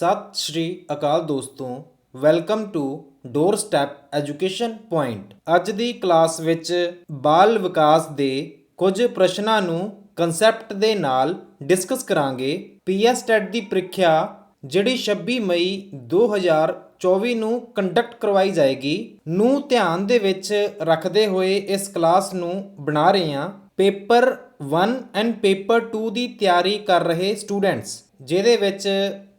ਸਤਿ ਸ਼੍ਰੀ ਅਕਾਲ ਦੋਸਤੋ welcome to door step education point ਅੱਜ ਦੀ ਕਲਾਸ ਵਿੱਚ ਬਾਲ ਵਿਕਾਸ ਦੇ ਕੁਝ ਪ੍ਰਸ਼ਨਾਂ ਨੂੰ ਕਨਸੈਪਟ ਦੇ ਨਾਲ ਡਿਸਕਸ ਕਰਾਂਗੇ। ਪੀਐਸ ਟੈਟ ਦੀ ਪ੍ਰੀਖਿਆ, ਜਿਹੜੀ 26 ਮਈ 2024 ਨੂੰ ਕੰਡਕਟ ਕਰਵਾਈ ਜਾਏਗੀ, ਨੂੰ ਧਿਆਨ ਦੇ ਵਿੱਚ ਰੱਖਦੇ ਹੋਏ ਇਸ ਕਲਾਸ ਨੂੰ ਬਣਾ ਰਹੇ ਹਾਂ। ਪੇਪਰ 1 ਐਂਡ ਪੇਪਰ 2 ਦੀ ਤਿਆਰੀ ਕਰ ਰਹੇ ਸਟੂਡੈਂਟਸ ਜਿਹਦੇ ਵਿੱਚ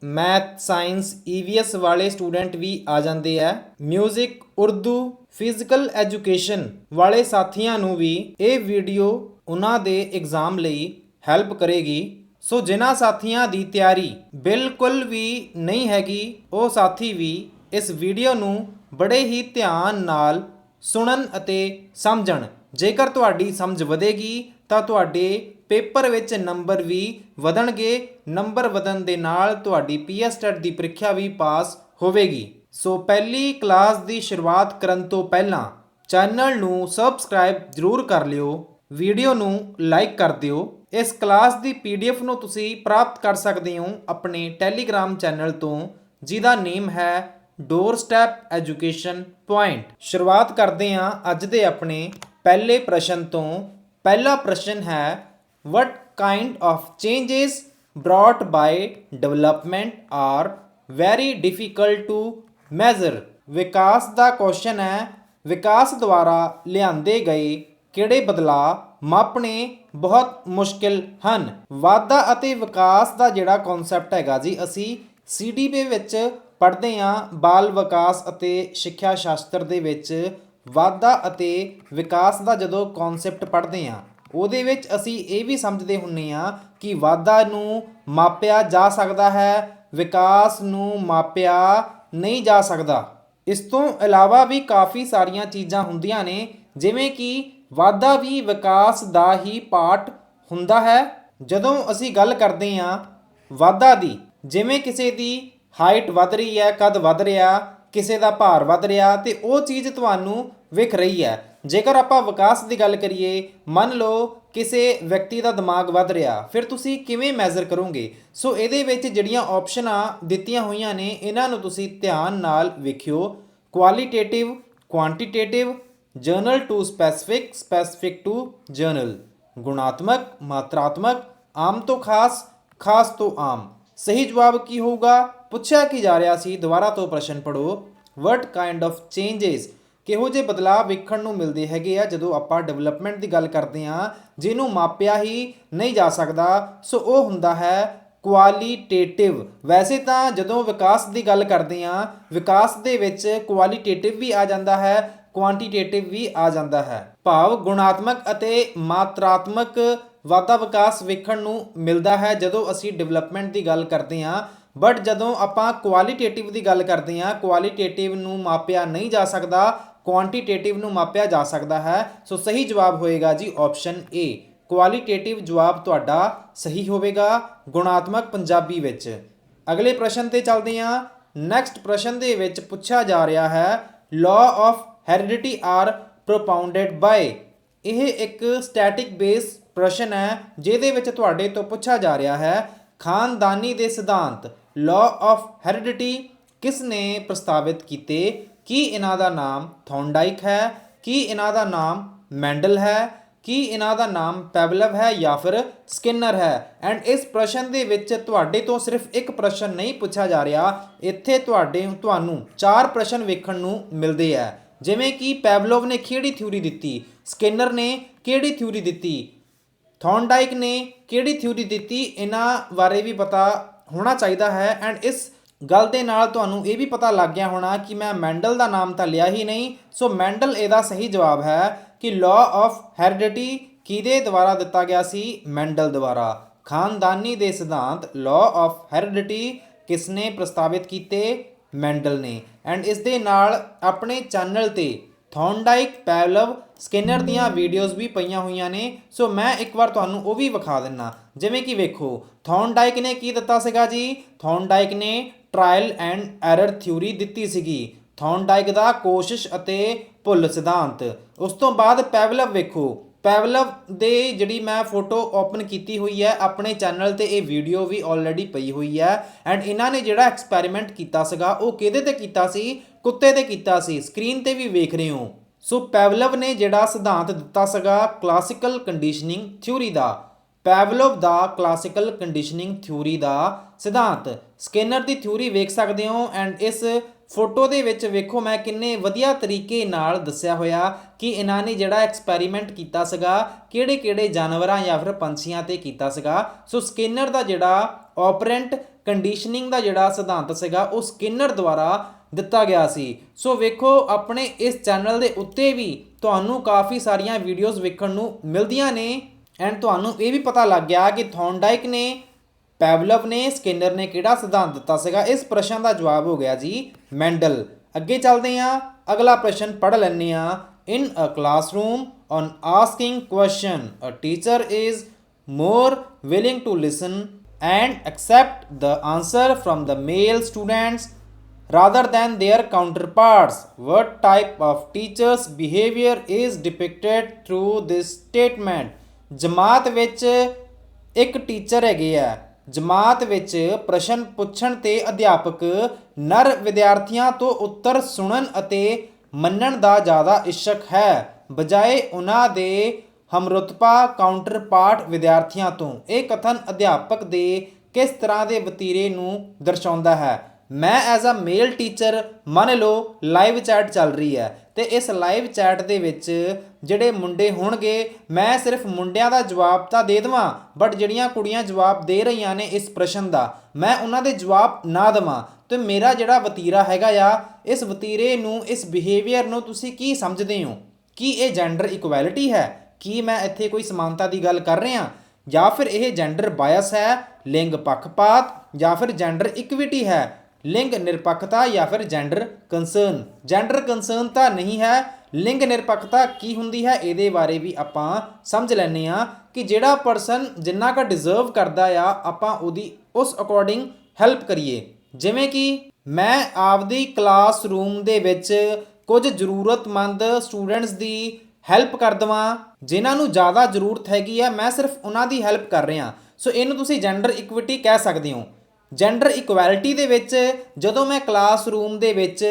ਮੈਥ, ਸਾਇੰਸ ਈਵੀਐਸ ਵਾਲੇ ਸਟੂਡੈਂਟ ਵੀ ਆ ਜਾਂਦੇ ਆ। 뮤직 ਉਰਦੂ, ਫਿਜ਼ੀਕਲ ਐਜੂਕੇਸ਼ਨ ਵਾਲੇ ਸਾਥੀਆਂ ਨੂੰ ਵੀ ਇਹ ਵੀਡੀਓ ਉਹਨਾਂ ਦੇ ਐਗਜ਼ਾਮ ਲਈ ਹੈਲਪ ਕਰੇਗੀ। ਸੋ ਜਿਨ੍ਹਾਂ ਸਾਥੀਆਂ ਦੀ ਤਿਆਰੀ ਬਿਲਕੁਲ ਵੀ ਨਹੀਂ ਹੈਗੀ, ਉਹ ਸਾਥੀ ਵੀ ਇਸ ਵੀਡੀਓ ਨੂੰ ਬੜੇ ਹੀ ਧਿਆਨ ਨਾਲ ਸੁਣਨ ਅਤੇ ਸਮਝਣ। ਜੇਕਰ ਤੁਹਾਡੀ ਸਮਝ ਵਧੇਗੀ, ਤਾਂ ਤੁਹਾਡੇ ਪੇਪਰ ਵਿੱਚ ਨੰਬਰ ਵੀ ਵਧਣਗੇ, ਨੰਬਰ ਵਧਣ ਦੇ ਨਾਲ ਤੁਹਾਡੀ ਪੀਐਸ ਟੈਟ ਦੀ ਪ੍ਰੀਖਿਆ ਵੀ ਪਾਸ ਹੋਵੇਗੀ। ਸੋ ਪਹਿਲੀ ਕਲਾਸ ਦੀ ਸ਼ੁਰੂਆਤ ਕਰਨ ਤੋਂ ਪਹਿਲਾਂ ਚੈਨਲ ਨੂੰ ਸਬਸਕ੍ਰਾਈਬ ਜ਼ਰੂਰ ਕਰ ਲਿਓ, ਵੀਡੀਓ ਨੂੰ ਲਾਈਕ ਕਰ ਦਿਓ। ਇਸ ਕਲਾਸ ਦੀ ਪੀਡੀਐਫ ਨੂੰ ਤੁਸੀਂ ਪ੍ਰਾਪਤ ਕਰ ਸਕਦੇ ਹੋ ਆਪਣੇ ਟੈਲੀਗ੍ਰਾਮ ਚੈਨਲ ਤੋਂ, ਜਿਹਦਾ ਨੇਮ ਹੈ ਡੋਰ ਸਟੈਪ ਐਜੂਕੇਸ਼ਨ ਪੁਆਇੰਟ ਸ਼ੁਰੂਆਤ ਕਰਦੇ ਹਾਂ ਅੱਜ ਦੇ ਆਪਣੇ ਪਹਿਲੇ ਪ੍ਰਸ਼ਨ ਤੋਂ। ਪਹਿਲਾ ਪ੍ਰਸ਼ਨ ਹੈ what kind of changes brought by development are very difficult to measure? ਵਿਕਾਸ ਦਾ ਕੁਐਸਚਨ ਹੈ, ਵਿਕਾਸ ਦੁਆਰਾ ਲਿਆਂਦੇ ਗਏ ਕਿਹੜੇ ਬਦਲਾਅ ਮਾਪਣੇ ਬਹੁਤ ਮੁਸ਼ਕਿਲ ਹਨ? ਵਾਧਾ ਅਤੇ ਵਿਕਾਸ ਦਾ ਜਿਹੜਾ ਕਨਸੈਪਟ ਹੈਗਾ ਜੀ, ਅਸੀਂ ਸੀਡੀਪੀ ਵਿੱਚ ਪੜ੍ਹਦੇ ਹਾਂ, ਬਾਲ ਵਿਕਾਸ ਅਤੇ ਸਿੱਖਿਆ ਸ਼ਾਸਤਰ ਦੇ ਵਿੱਚ ਵਾਧਾ ਅਤੇ ਵਿਕਾਸ ਦਾ ਜਦੋਂ ਕਨਸੈਪਟ ਪੜ੍ਹਦੇ ਹਾਂ ਉਹਦੇ ਵਿੱਚ ਅਸੀਂ ਇਹ ਵੀ ਸਮਝਦੇ ਹੁੰਨੇ ਆ ਕਿ ਵਾਧਾ ਨੂੰ ਮਾਪਿਆ ਜਾ ਸਕਦਾ ਹੈ, ਵਿਕਾਸ ਨੂੰ ਮਾਪਿਆ ਨਹੀਂ ਜਾ ਸਕਦਾ। ਇਸ ਤੋਂ ਇਲਾਵਾ ਵੀ ਕਾਫੀ ਸਾਰੀਆਂ ਚੀਜ਼ਾਂ ਹੁੰਦੀਆਂ ਨੇ, ਜਿਵੇਂ ਕਿ ਵਾਧਾ ਵੀ ਵਿਕਾਸ ਦਾ ਹੀ ਪਾਰਟ ਹੁੰਦਾ ਹੈ। ਜਦੋਂ ਅਸੀਂ ਗੱਲ ਕਰਦੇ ਹਾਂ ਵਾਧਾ ਦੀ, ਜਿਵੇਂ ਕਿਸੇ ਦੀ ਹਾਈਟ ਵੱਧ ਰਹੀ ਹੈ, ਕਦ ਵੱਧ ਰਿਹਾ, ਕਿਸੇ ਦਾ ਭਾਰ ਵੱਧ ਰਿਹਾ, ਤੇ ਉਹ ਚੀਜ਼ ਤੁਹਾਨੂੰ ਵਿਖ ਰਹੀ ਹੈ। ਜੇਕਰ ਆਪਾਂ ਵਿਕਾਸ ਦੀ ਗੱਲ ਕਰੀਏ, ਮੰਨ ਲਓ ਕਿਸੇ ਵਿਅਕਤੀ ਦਾ ਦਿਮਾਗ ਵੱਧ ਰਿਹਾ, ਫਿਰ ਤੁਸੀਂ ਕਿਵੇਂ ਮੈਜ਼ਰ ਕਰੋਗੇ? ਸੋ ਇਹਦੇ ਵਿੱਚ ਜਿਹੜੀਆਂ ਆਪਸ਼ਨਾਂ ਦਿੱਤੀਆਂ ਹੋਈਆਂ ਨੇ, ਇਹਨਾਂ ਨੂੰ ਤੁਸੀਂ ਧਿਆਨ ਨਾਲ ਵੇਖਿਓ। Qualitative quantitative general to specific specific to general ਗੁਣਾਤਮਕ, ਮਾਤਰਾਤਮਕ, ਆਮ ਤੋਂ ਖਾਸ ਖਾਸ ਤੋਂ ਆਮ। ਸਹੀ ਜਵਾਬ ਕੀ ਹੋਊਗਾ? ਪੁੱਛਿਆ ਕੀ ਜਾ ਰਿਹਾ ਸੀ? ਦੁਬਾਰਾ ਤੋਂ ਪ੍ਰਸ਼ਨ ਪੜੋ ਵਟ ਕਾਈਂਡ ਆਫ ਚੇਂजेस ਕਿਹੋ ਜਿਹੇ ਬਦਲਾਅ ਵੇਖਣ ਨੂੰ ਮਿਲਦੇ ਹੈਗੇ ਆ ਜਦੋਂ ਆਪਾਂ ਡਿਵੈਲਪਮੈਂਟ ਦੀ ਗੱਲ ਕਰਦੇ ਆ ਜਿਹਨੂੰ ਮਾਪਿਆ ਹੀ ਨਹੀਂ ਜਾ ਸਕਦਾ। ਸੋ ਉਹ ਹੁੰਦਾ ਹੈ ਕੁਆਲੀਟੇਟਿਵ ਵੈਸੇ ਤਾਂ ਜਦੋਂ ਵਿਕਾਸ ਦੀ ਗੱਲ ਕਰਦੇ ਆ ਵਿਕਾਸ ਦੇ ਵਿੱਚ ਕੁਆਲੀਟੇਟਿਵ ਵੀ ਆ ਜਾਂਦਾ ਹੈ ਕੁਆਂਟੀਟੇਟਿਵ ਵੀ ਆ ਜਾਂਦਾ ਹੈ। ਭਾਵ ਗੁਣਾਤਮਕ ਅਤੇ ਮਾਤਰਾਤਮਕ ਵਾਧਾ ਵਿਕਾਸ ਵੇਖਣ ਨੂੰ ਮਿਲਦਾ ਹੈ ਜਦੋਂ ਅਸੀਂ ਡਿਵੈਲਪਮੈਂਟ ਦੀ ਗੱਲ ਕਰਦੇ ਹਾਂ ਬਟ ਜਦੋਂ ਆਪਾਂ ਕੁਆਲੀਟੇਟਿਵ ਦੀ ਗੱਲ ਕਰਦੇ ਹਾਂ ਕੁਆਲੀਟੇਟਿਵ ਨੂੰ ਮਾਪਿਆ ਨਹੀਂ ਜਾ ਸਕਦਾ ਕੁਆਂਟੀਟੇਟਿਵ ਨੂੰ ਮਾਪਿਆ ਜਾ ਸਕਦਾ ਹੈ। ਸੋ ਸਹੀ ਜਵਾਬ ਹੋਏਗਾ ਜੀ ਆਪਸ਼ਨ ਏ ਕੁਆਲੀਟੇਟਿਵ ਜਵਾਬ ਤੁਹਾਡਾ ਸਹੀ ਹੋਵੇਗਾ ਗੁਣਾਤਮਕ ਪੰਜਾਬੀ ਵਿੱਚ। ਅਗਲੇ ਪ੍ਰਸ਼ਨ ਤੇ ਚੱਲਦੇ ਹਾਂ। ਨੈਕਸਟ ਪ੍ਰਸ਼ਨ ਦੇ ਵਿੱਚ ਪੁੱਛਿਆ ਜਾ ਰਿਹਾ ਹੈ law of heredity are propounded by ਇਹ ਇੱਕ ਸਟੈਟਿਕ ਬੇਸ ਪ੍ਰਸ਼ਨ ਹੈ, ਜਿਹਦੇ ਵਿੱਚ ਤੁਹਾਡੇ ਤੋਂ ਪੁੱਛਿਆ ਜਾ ਰਿਹਾ ਹੈ, ਖਾਨਦਾਨੀ ਦੇ ਸਿਧਾਂਤ। ਲਾਅ ਆਫ ਹੈਰੀਡਿਟੀ ਕਿਸ ਨੇ ਪ੍ਰਸਤਾਵਿਤ ਕੀਤੇ? ਕੀ ਇਹਨਾਂ ਦਾ ਨਾਮ ਥੌਂਡਾਈਕ ਹੈ? ਕੀ ਇਹਨਾਂ ਦਾ ਨਾਮ ਮੈਂਡਲ ਹੈ? ਕੀ ਇਹਨਾਂ ਦਾ ਨਾਮ ਪੈਵਲਵ ਹੈ ਜਾਂ ਫਿਰ ਸਕਿਨਰ ਹੈ? ਐਂਡ ਇਸ ਪ੍ਰਸ਼ਨ ਦੇ ਵਿੱਚ ਤੁਹਾਡੇ ਤੋਂ ਸਿਰਫ ਇੱਕ ਪ੍ਰਸ਼ਨ ਨਹੀਂ ਪੁੱਛਿਆ ਜਾ ਰਿਹਾ। ਇੱਥੇ ਤੁਹਾਡੇ, ਤੁਹਾਨੂੰ ਚਾਰ ਪ੍ਰਸ਼ਨ ਵੇਖਣ ਨੂੰ ਮਿਲਦੇ ਆ। ਜਿਵੇਂ ਕਿ ਪੈਵਲੋਵ ਨੇ ਕਿਹੜੀ ਥਿਊਰੀ ਦਿੱਤੀ? ਸਕਿਨਰ ਨੇ ਕਿਹੜੀ ਥਿਊਰੀ ਦਿੱਤੀ? ਥੌਂਡਾਈਕ ਨੇ ਕਿਹੜੀ ਥਿਊਰੀ ਦਿੱਤੀ? ਇਹਨਾਂ ਬਾਰੇ ਵੀ ਪਤਾ ਹੋਣਾ ਚਾਹੀਦਾ ਹੈ। ਐਂਡ ਇਸ ਗੱਲ ਦੇ ਨਾਲ ਤੁਹਾਨੂੰ ਇਹ ਵੀ ਪਤਾ ਲੱਗ ਗਿਆ ਹੋਣਾ ਕਿ ਮੈਂ ਮੈਂਡਲ ਦਾ ਨਾਮ ਤਾਂ ਲਿਆ ਹੀ ਨਹੀਂ। ਸੋ ਮੈਂਡਲ ਇਹਦਾ ਸਹੀ ਜਵਾਬ ਹੈ ਕਿ ਲਾਅ ਆਫ ਹੈਰੀਡਿਟੀ ਕਿਹਦੇ ਦੁਆਰਾ ਦਿੱਤਾ ਗਿਆ ਸੀ? ਮੈਂਡਲ ਦੁਆਰਾ। ਖਾਨਦਾਨੀ ਦੇ ਸਿਧਾਂਤ ਲਾਅ ਆਫ ਹੈਰੀਡਿਟੀ ਕਿਸਨੇ ਪ੍ਰਸਤਾਵਿਤ ਕੀਤੇ? ਮੈਂਡਲ ਨੇ। ਐਂਡ ਇਸ ਦੇ ਨਾਲ ਆਪਣੇ ਚੈਨਲ ਤੇ ਥੌਂਡਾਈਕ ਪੈਵਲਵ ਸਕਿਨਰ ਦੀਆਂ ਵੀਡੀਓਜ਼ ਵੀ ਪਈਆਂ ਹੋਈਆਂ ਨੇ। ਸੋ ਮੈਂ ਇੱਕ ਵਾਰ ਤੁਹਾਨੂੰ ਉਹ ਵੀ ਵਿਖਾ ਦਿੰਨਾ। ਜਿਵੇਂ ਕਿ ਵੇਖੋ ਥੌਂਡਾਈਕ ਨੇ ਕੀ ਦਿੱਤਾ ਸੀਗਾ ਜੀ? ਥੌਂਡਾਈਕ ਨੇ ਟ੍ਰਾਇਲ ਐਂਡ ਐਰਰ ਥਿਊਰੀ ਦਿੱਤੀ ਸੀਗੀ। ਥੌਂਡਾਈਕ ਦਾ ਕੋਸ਼ਿਸ਼ ਅਤੇ ਭੁੱਲ ਸਿਧਾਂਤ। ਉਸ ਤੋਂ ਬਾਅਦ ਪੈਵਲਵ ਵੇਖੋ। ਪੈਵਲਵ ਦੇ ਜਿਹੜੀ ਮੈਂ ਫੋਟੋ ਓਪਨ ਕੀਤੀ ਹੋਈ ਹੈ, ਆਪਣੇ ਚੈਨਲ ਤੇ ਇਹ ਵੀਡੀਓ ਵੀ ਆਲਰੇਡੀ ਪਈ ਹੋਈ ਹੈ। ਐਂਡ ਇਹਨਾਂ ਨੇ ਜਿਹੜਾ ਐਕਸਪੈਰੀਮੈਂਟ ਕੀਤਾ ਸੀਗਾ, ਉਹ ਕਿਹਦੇ ਤੇ ਕੀਤਾ ਸੀ? ਕੁੱਤੇ ਤੇ ਕੀਤਾ ਸੀ ਸਕਰੀਨ ਤੇ ਵੀ ਵੇਖ ਰਹੇ ਹੋ। ਸੋ ਪੈਵਲਵ ਨੇ ਜਿਹੜਾ ਸਿਧਾਂਤ ਦਿੱਤਾ ਸੀਗਾ ਕਲਾਸਿਕਲ ਕੰਡੀਸ਼ਨਿੰਗ ਥਿਊਰੀ ਦਾ। ਪੈਵਲਵ ਦਾ ਕਲਾਸਿਕਲ ਕੰਡੀਸ਼ਨਿੰਗ ਥਿਊਰੀ ਦਾ ਸਿਧਾਂਤ। ਸਕੇਨਰ ਦੀ ਥਿਊਰੀ ਵੇਖ ਸਕਦੇ ਹੋ ਐਂਡ ਇਸ ਫੋਟੋ ਦੇ ਵਿੱਚ ਵੇਖੋ ਮੈਂ ਕਿੰਨੇ ਵਧੀਆ ਤਰੀਕੇ ਨਾਲ ਦੱਸਿਆ ਹੋਇਆ ਕਿ ਇਹਨਾਂ ਨੇ ਜਿਹੜਾ ਐਕਸਪੈਰੀਮੈਂਟ ਕੀਤਾ ਸੀਗਾ ਕਿਹੜੇ ਕਿਹੜੇ ਜਾਨਵਰਾਂ ਜਾਂ ਫਿਰ ਪੰਛੀਆਂ ਤੇ ਕੀਤਾ ਸੀਗਾ। ਸੋ ਸਕੇਨਰ ਦਾ ਜਿਹੜਾ ਆਪਰੈਂਟ ਕੰਡੀਸ਼ਨਿੰਗ ਦਾ ਜਿਹੜਾ ਸਿਧਾਂਤ ਸੀਗਾ, ਉਹ ਸਕੇਨਰ ਦੁਆਰਾ ਦਿੱਤਾ ਗਿਆ ਸੀ। ਸੋ ਵੇਖੋ, ਆਪਣੇ ਇਸ ਚੈਨਲ ਦੇ ਉੱਤੇ ਵੀ ਤੁਹਾਨੂੰ ਕਾਫੀ ਸਾਰੀਆਂ ਵੀਡੀਓਜ਼ ਵੇਖਣ ਨੂੰ ਮਿਲਦੀਆਂ ਨੇ। ਐਂਡ ਤੁਹਾਨੂੰ ਇਹ ਵੀ ਪਤਾ ਲੱਗ ਗਿਆ ਕਿ ਥੌਂਡਾਈਕ ਨੇ ਪੈਵਲਵ ਨੇ ਸਕਿਨਰ ਨੇ ਕਿਹੜਾ ਸਿਧਾਂਤ ਦਿੱਤਾ ਸੀਗਾ? ਇਸ ਪ੍ਰਸ਼ਨ ਦਾ ਜਵਾਬ ਹੋ ਗਿਆ ਜੀ ਮੈਂਡਲ ਅੱਗੇ ਚੱਲਦੇ ਹਾਂ। ਅਗਲਾ ਪ੍ਰਸ਼ਨ ਪੜ੍ਹ ਲੈਂਦੇ ਹਾਂ। In a classroom on asking question a teacher is more willing to listen and accept the answer from the male students rather than their counterparts. What type of teacher's behavior is depicted through this statement? ਜਮਾਤ ਵਿੱਚ ਇੱਕ teacher ਹੈਗੇ ਆ ਜਮਾਤ ਵਿੱਚ ਪ੍ਰਸ਼ਨ ਪੁੱਛਣ ਤੇ ਅਧਿਆਪਕ ਨਰ ਵਿਦਿਆਰਥੀਆਂ ਤੋਂ ਉੱਤਰ ਸੁਣਨ ਅਤੇ ਮੰਨਣ ਦਾ ਜ਼ਿਆਦਾ ਇਸ਼ਕ ਹੈ ਬਜਾਏ ਉਹਨਾਂ ਦੇ ਹਮਰੁਤਬਾ ਕਾਊਂਟਰਪਾਰਟ ਵਿਦਿਆਰਥੀਆਂ ਤੋਂ ਇਹ ਕਥਨ ਅਧਿਆਪਕ ਦੇ ਕਿਸ ਤਰ੍ਹਾਂ ਦੇ ਵਤੀਰੇ ਨੂੰ ਦਰਸਾਉਂਦਾ ਹੈ ਮੈਂ ਐਜ਼ ਅ ਮੇਲ ਟੀਚਰ ਮੰਨ ਲਓ ਲਾਈਵ ਚੈਟ ਚੱਲ ਰਹੀ ਹੈ। ਤੇ ਇਸ ਲਾਈਵ ਚੈਟ ਦੇ ਵਿੱਚ ਜਿਹੜੇ ਮੁੰਡੇ ਹੋਣਗੇ, ਮੈਂ ਸਿਰਫ ਮੁੰਡਿਆਂ ਦਾ ਜਵਾਬ ਤਾਂ ਦੇ ਦੇਵਾਂ ਬਟ ਜਿਹੜੀਆਂ ਕੁੜੀਆਂ ਜਵਾਬ ਦੇ ਰਹੀਆਂ ਨੇ ਇਸ ਪ੍ਰਸ਼ਨ ਦਾ, ਮੈਂ ਉਹਨਾਂ ਦੇ ਜਵਾਬ ਨਾ ਦੇਵਾਂ। ਤੇ ਮੇਰਾ ਜਿਹੜਾ ਵਤੀਰਾ ਹੈਗਾ ਆ, ਇਸ ਵਤੀਰੇ ਨੂੰ, ਇਸ ਬਿਹੇਵੀਅਰ ਨੂੰ ਤੁਸੀਂ ਕੀ ਸਮਝਦੇ ਹੋ? ਕੀ ਇਹ ਜੈਂਡਰ ਇਕੁਐਲਿਟੀ ਹੈ? ਕੀ ਮੈਂ ਇੱਥੇ ਕੋਈ ਸਮਾਨਤਾ ਦੀ ਗੱਲ ਕਰ ਰਿਹਾ? ਜਾਂ ਫਿਰ ਇਹ ਜੈਂਡਰ ਬਾਇਸ ਹੈ, ਲਿੰਗ ਪੱਖਪਾਤ, ਜਾਂ ਫਿਰ ਜੈਂਡਰ ਇਕਵਿਟੀ ਹੈ? ਲਿੰਗ ਨਿਰਪੱਖਤਾ ਜਾਂ ਫਿਰ ਜੈਂਡਰ ਕੰਸਰਨ ਜੈਂਡਰ ਕੰਸਰਨ ਤਾਂ ਨਹੀਂ ਹੈ। ਲਿੰਗ ਨਿਰਪੱਖਤਾ ਕੀ ਹੁੰਦੀ ਹੈ ਇਹਦੇ ਬਾਰੇ ਵੀ ਆਪਾਂ ਸਮਝ ਲੈਂਦੇ ਆ ਕਿ ਜਿਹੜਾ ਪਰਸਨ ਜਿੰਨਾ ਕਾ ਡਿਜ਼ਰਵ ਕਰਦਾ ਆ, ਆਪਾਂ ਉਹਦੀ ਉਸ ਅਕੋਰਡਿੰਗ ਹੈਲਪ ਕਰੀਏ। ਜਿਵੇਂ ਕਿ ਮੈਂ ਆਪਦੀ ਕਲਾਸਰੂਮ ਦੇ ਵਿੱਚ ਕੁਝ ਜ਼ਰੂਰਤਮੰਦ ਸਟੂਡੈਂਟਸ ਦੀ ਹੈਲਪ ਕਰ ਦਵਾਂ, ਜਿਨ੍ਹਾਂ ਨੂੰ ਜ਼ਿਆਦਾ ਜ਼ਰੂਰਤ ਹੈਗੀ ਆ, ਮੈਂ ਸਿਰਫ ਉਹਨਾਂ ਦੀ ਹੈਲਪ ਕਰ ਰਿਹਾ। ਸੋ ਇਹਨੂੰ ਤੁਸੀਂ ਜੈਂਡਰ ਇਕੁਇਟੀ ਕਹਿ ਸਕਦੇ ਹੋ। ਜੈਂਡਰ ਇਕੁਐਲਿਟੀ ਦੇ ਵਿੱਚ ਜਦੋਂ ਮੈਂ ਕਲਾਸਰੂਮ ਦੇ ਵਿੱਚ